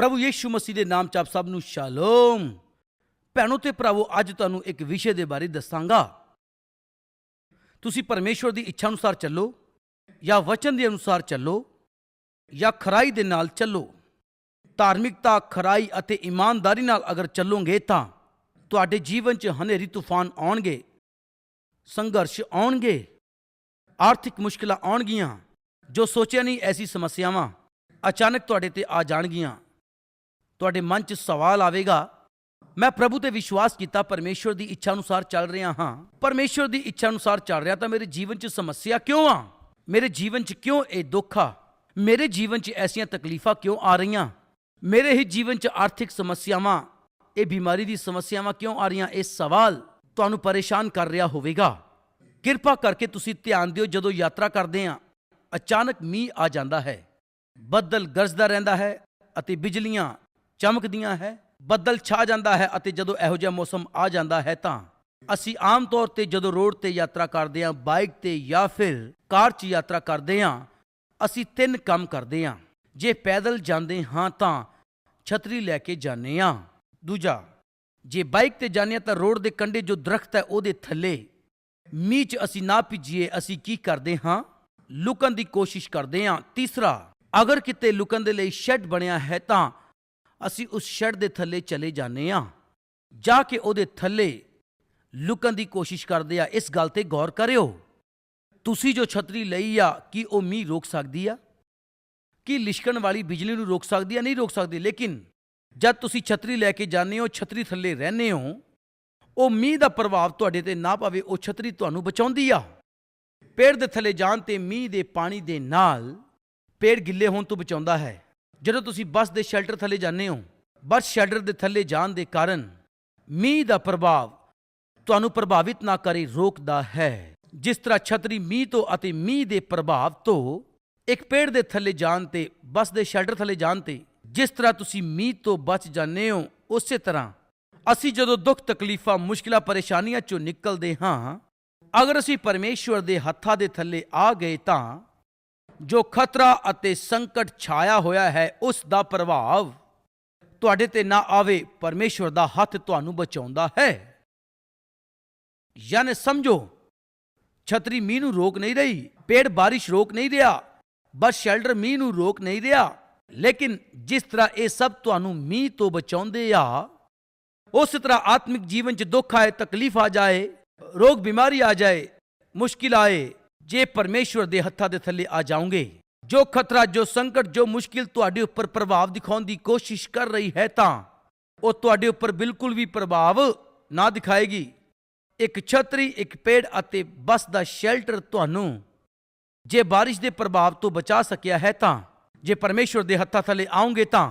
ਪ੍ਰਭੂ ਯੀਸ਼ੂ ਮਸੀਹ ਦੇ ਨਾਮ ਚ ਆਪ ਸਭ ਨੂੰ ਸ਼ਾਲੋਮ। ਭੈਣੋ ਤੇ ਭਰਾਵੋ, ਅੱਜ ਤੁਹਾਨੂੰ ਇੱਕ ਵਿਸ਼ੇ ਦੇ ਬਾਰੇ ਦੱਸਾਂਗਾ। ਤੁਸੀਂ ਪਰਮੇਸ਼ਵਰ ਦੀ ਇੱਛਾ ਅਨੁਸਾਰ ਚੱਲੋ, ਜਾਂ ਵਚਨ ਦੇ ਅਨੁਸਾਰ ਚੱਲੋ, ਜਾਂ ਖਰਾਈ ਦੇ ਨਾਲ ਚੱਲੋ। ਧਾਰਮਿਕਤਾ, ਖਰਾਈ ਅਤੇ ਇਮਾਨਦਾਰੀ ਨਾਲ ਅਗਰ ਚੱਲੋਗੇ ਤਾਂ ਤੁਹਾਡੇ ਜੀਵਨ 'ਚ ਹਨੇਰੀ ਤੂਫਾਨ ਆਉਣਗੇ, ਸੰਘਰਸ਼ ਆਉਣਗੇ, ਆਰਥਿਕ ਮੁਸ਼ਕਲਾਂ ਆਉਣਗੀਆਂ, ਜੋ ਸੋਚਿਆ ਨਹੀਂ ਐਸੀ ਸਮੱਸਿਆਵਾਂ ਅਚਾਨਕ ਤੁਹਾਡੇ ਤੇ ਆ ਜਾਣਗੀਆਂ। ਤੁਹਾਡੇ ਮਨ 'ਚ ਸਵਾਲ ਆਵੇਗਾ, ਮੈਂ ਪ੍ਰਭੂ ਤੇ ਵਿਸ਼ਵਾਸ ਕੀਤਾ, ਪਰਮੇਸ਼ਵਰ ਦੀ ਇੱਛਾ ਅਨੁਸਾਰ ਚੱਲ ਰਿਹਾ ਹਾਂ। ਪਰਮੇਸ਼ਵਰ ਦੀ ਇੱਛਾ ਅਨੁਸਾਰ ਚੱਲ ਰਿਹਾ ਤਾਂ ਮੇਰੇ ਜੀਵਨ 'ਚ ਸਮੱਸਿਆ ਕਿਉਂ ਆ? ਮੇਰੇ ਜੀਵਨ 'ਚ ਕਿਉਂ ਇਹ ਦੁੱਖ ਆ? ਮੇਰੇ ਜੀਵਨ 'ਚ ਐਸੀਆਂ ਤਕਲੀਫਾਂ ਕਿਉਂ ਆ ਰਹੀਆਂ? ਮੇਰੇ ਹੀ ਜੀਵਨ 'ਚ ਆਰਥਿਕ ਸਮੱਸਿਆਵਾਂ, ਇਹ ਬਿਮਾਰੀ ਦੀ ਸਮੱਸਿਆਵਾਂ ਕਿਉਂ ਆ ਰਹੀਆਂ? ਇਹ ਸਵਾਲ ਤੁਹਾਨੂੰ ਪਰੇਸ਼ਾਨ ਕਰ ਰਿਹਾ ਹੋਵੇਗਾ। ਕਿਰਪਾ ਕਰਕੇ ਤੁਸੀਂ ਧਿਆਨ ਦਿਓ, ਜਦੋਂ ਯਾਤਰਾ ਕਰਦੇ ਆ ਅਚਾਨਕ ਮੀਂਹ ਆ ਜਾਂਦਾ ਹੈ, ਬੱਦਲ ਗਰਜਦਾ ਰਹਿੰਦਾ ਹੈ ਅਤੇ ਬਿਜਲੀਆਂ ਚਮਕਦੀਆਂ ਹੈ, ਬੱਦਲ ਛਾ ਜਾਂਦਾ ਹੈ ਅਤੇ ਜਦੋਂ ਇਹੋ ਜਿਹਾ ਮੌਸਮ ਆ ਜਾਂਦਾ ਹੈ ਤਾਂ ਅਸੀਂ ਆਮ ਤੌਰ ਤੇ ਜਦੋਂ ਰੋਡ ਤੇ ਯਾਤਰਾ ਕਰਦੇ ਹਾਂ, ਬਾਈਕ ਤੇ ਜਾਂ ਫਿਰ ਕਾਰ 'ਚ ਯਾਤਰਾ ਕਰਦੇ ਹਾਂ, ਅਸੀਂ ਤਿੰਨ ਕੰਮ ਕਰਦੇ ਹਾਂ। ਜੇ ਪੈਦਲ ਜਾਂਦੇ ਹਾਂ ਤਾਂ ਛਤਰੀ ਲੈ ਕੇ ਜਾਂਦੇ ਹਾਂ। ਦੂਜਾ, ਜੇ ਬਾਈਕ ਤੇ ਜਾਂਦੇ ਹਾਂ ਤਾਂ ਰੋਡ ਦੇ ਕੰਢੇ ਜੋ ਦਰਖਤ ਹੈ ਉਹਦੇ ਥੱਲੇ ਮੀਂਹ 'ਚ ਅਸੀਂ ਨਾ ਭਿੱਜੀਏ, ਅਸੀਂ ਕੀ ਕਰਦੇ ਹਾਂ? ਲੁਕਣ ਦੀ ਕੋਸ਼ਿਸ਼ ਕਰਦੇ ਹਾਂ। ਤੀਸਰਾ, ਅਗਰ ਕਿਤੇ ਲੁਕਣ ਦੇ ਲਈ ਸ਼ੈੱਡ ਬਣਿਆ ਹੈ ਤਾਂ ਅਸੀਂ ਉਸ ਸ਼ੈੱਡ ਦੇ ਥੱਲੇ ਚਲੇ ਜਾਂਦੇ ਹਾਂ। ਜਾ ਕੇ ਉਹਦੇ ਥੱਲੇ ਲੁਕਣ ਦੀ ਕੋਸ਼ਿਸ਼ ਕਰਦੇ ਆ, ਇਸ ਗੱਲ ਤੇ ਗੌਰ ਕਰਿਓ। ਤੁਸੀਂ ਜੋ ਛਤਰੀ ਲਈ ਆ, ਕੀ ਉਹ ਮੀਂਹ ਰੋਕ ਸਕਦੀ ਆ? ਕੀ ਲਿਸ਼ਕਣ ਵਾਲੀ ਬਿਜਲੀ ਨੂੰ ਰੋਕ ਸਕਦੀ ਆ, ਨਹੀਂ ਰੋਕ ਸਕਦੀ? ਲੇਕਿਨ ਜਦ ਤੁਸੀਂ ਛਤਰੀ ਲੈ ਕੇ ਜਾਂਦੇ ਹੋ, ਛਤਰੀ ਥੱਲੇ ਰਹਿੰਦੇ ਹੋ, ਉਹ ਮੀਂਹ ਦਾ ਪ੍ਰਭਾਵ ਤੁਹਾਡੇ ਤੇ ਨਾ ਪਵੇ, ਉਹ ਛਤਰੀ ਤੁਹਾਨੂੰ ਬਚਾਉਂਦੀ ਆ। ਪੇੜ ਦੇ ਥੱਲੇ ਜਾਣ ਤੇ ਮੀਂਹ ਦੇ ਪਾਣੀ ਦੇ ਨਾਲ ਪੇੜ ਗਿੱਲੇ ਹੋਣ ਤੋਂ ਬਚਾਉਂਦਾ ਹੈ। ਜਦੋਂ ਤੁਸੀਂ ਬੱਸ ਦੇ ਸ਼ੈਲਟਰ ਥੱਲੇ ਜਾਂਦੇ ਹੋ, ਬੱਸ ਸ਼ੈਲਟਰ ਦੇ ਥੱਲੇ ਜਾਣ ਦੇ ਕਾਰਨ ਮੀਂਹ ਦਾ ਪ੍ਰਭਾਵ ਤੁਹਾਨੂੰ ਪ੍ਰਭਾਵਿਤ ਨਾ ਕਰੇ, ਰੋਕਦਾ ਹੈ। ਜਿਸ ਤਰ੍ਹਾਂ ਛਤਰੀ ਮੀਂਹ ਤੋਂ ਅਤੇ ਮੀਂਹ ਦੇ ਪ੍ਰਭਾਵ ਤੋਂ ਇੱਕ ਪੇੜ ਦੇ ਥੱਲੇ ਜਾਣ ਤੇ, ਬੱਸ ਦੇ ਸ਼ੈਲਟਰ ਥੱਲੇ ਜਾਣ ਤੇ, ਜਿਸ ਤਰ੍ਹਾਂ ਤੁਸੀਂ ਮੀਂਹ ਤੋਂ ਬਚ ਜਾਂਦੇ ਹੋ, ਉਸੇ ਤਰ੍ਹਾਂ ਅਸੀਂ ਜਦੋਂ ਦੁੱਖ, ਤਕਲੀਫਾਂ, ਮੁਸ਼ਕਿਲਾਂ, ਪਰੇਸ਼ਾਨੀਆਂ ਚੋਂ ਨਿਕਲਦੇ ਹਾਂ, ਅਗਰ ਅਸੀਂ ਪਰਮੇਸ਼ਵਰ ਦੇ ਹੱਥਾਂ ਦੇ ਥੱਲੇ ਆ ਗਏ ਤਾਂ ਜੋ ਖਤਰਾ ਅਤੇ ਸੰਕਟ ਛਾਇਆ ਹੋਇਆ ਹੈ, ਉਸ ਦਾ ਪ੍ਰਭਾਵ ਤੁਹਾਡੇ ਤੇ ਨਾ ਆਵੇ, ਪਰਮੇਸ਼ਵਰ ਦਾ ਹੱਥ ਤੁਹਾਨੂੰ ਬਚਾਉਂਦਾ ਹੈ। ਯਾਨੀ ਸਮਝੋ, ਛਤਰੀ ਮੀਂਹ ਨੂੰ ਰੋਕ ਨਹੀਂ ਰਹੀ, ਪੇੜ ਬਾਰਿਸ਼ ਰੋਕ ਨਹੀਂ ਰਿਹਾ, ਬਸ ਸ਼ੈਲਟਰ ਮੀਂਹ ਨੂੰ ਰੋਕ ਨਹੀਂ ਰਿਹਾ। ਲੇਕਿਨ ਜਿਸ ਤਰ੍ਹਾਂ ਇਹ ਸਭ ਤੁਹਾਨੂੰ ਮੀਂਹ ਤੋਂ ਬਚਾਉਂਦੇ ਆ, ਉਸ ਤਰ੍ਹਾਂ ਆਤਮਿਕ ਜੀਵਨ 'ਚ ਦੁੱਖ ਆਏ, ਤਕਲੀਫ ਆ ਜਾਏ, ਰੋਗ ਬਿਮਾਰੀ ਆ ਜਾਏ, ਮੁਸ਼ਕਿਲ ਆਏ ਜੇ ਪਰਮੇਸ਼ਵਰ ਦੇ ਹੱਥਾਂ ਦੇ ਥੱਲੇ ਆ ਜਾਓਗੇ, ਜੋ ਖਤਰਾ, ਜੋ ਸੰਕਟ, ਜੋ ਮੁਸ਼ਕਿਲ ਤੁਹਾਡੇ ਉੱਪਰ ਪ੍ਰਭਾਵ ਦਿਖਾਉਣ ਦੀ ਕੋਸ਼ਿਸ਼ ਕਰ ਰਹੀ ਹੈ, ਤਾਂ ਉਹ ਤੁਹਾਡੇ ਉੱਪਰ ਬਿਲਕੁਲ ਵੀ ਪ੍ਰਭਾਵ ਨਾ ਦਿਖਾਏਗੀ। ਇੱਕ ਛਤਰੀ, ਇੱਕ ਪੇੜ ਅਤੇ ਬਸ ਦਾ ਸ਼ੈਲਟਰ ਤੁਹਾਨੂੰ ਜੇ ਬਾਰਿਸ਼ ਦੇ ਪ੍ਰਭਾਵ ਤੋਂ ਬਚਾ ਸਕਿਆ ਹੈ, ਤਾਂ ਜੇ ਪਰਮੇਸ਼ਵਰ ਦੇ ਹੱਥਾਂ ਥੱਲੇ ਆਉਂਗੇ ਤਾਂ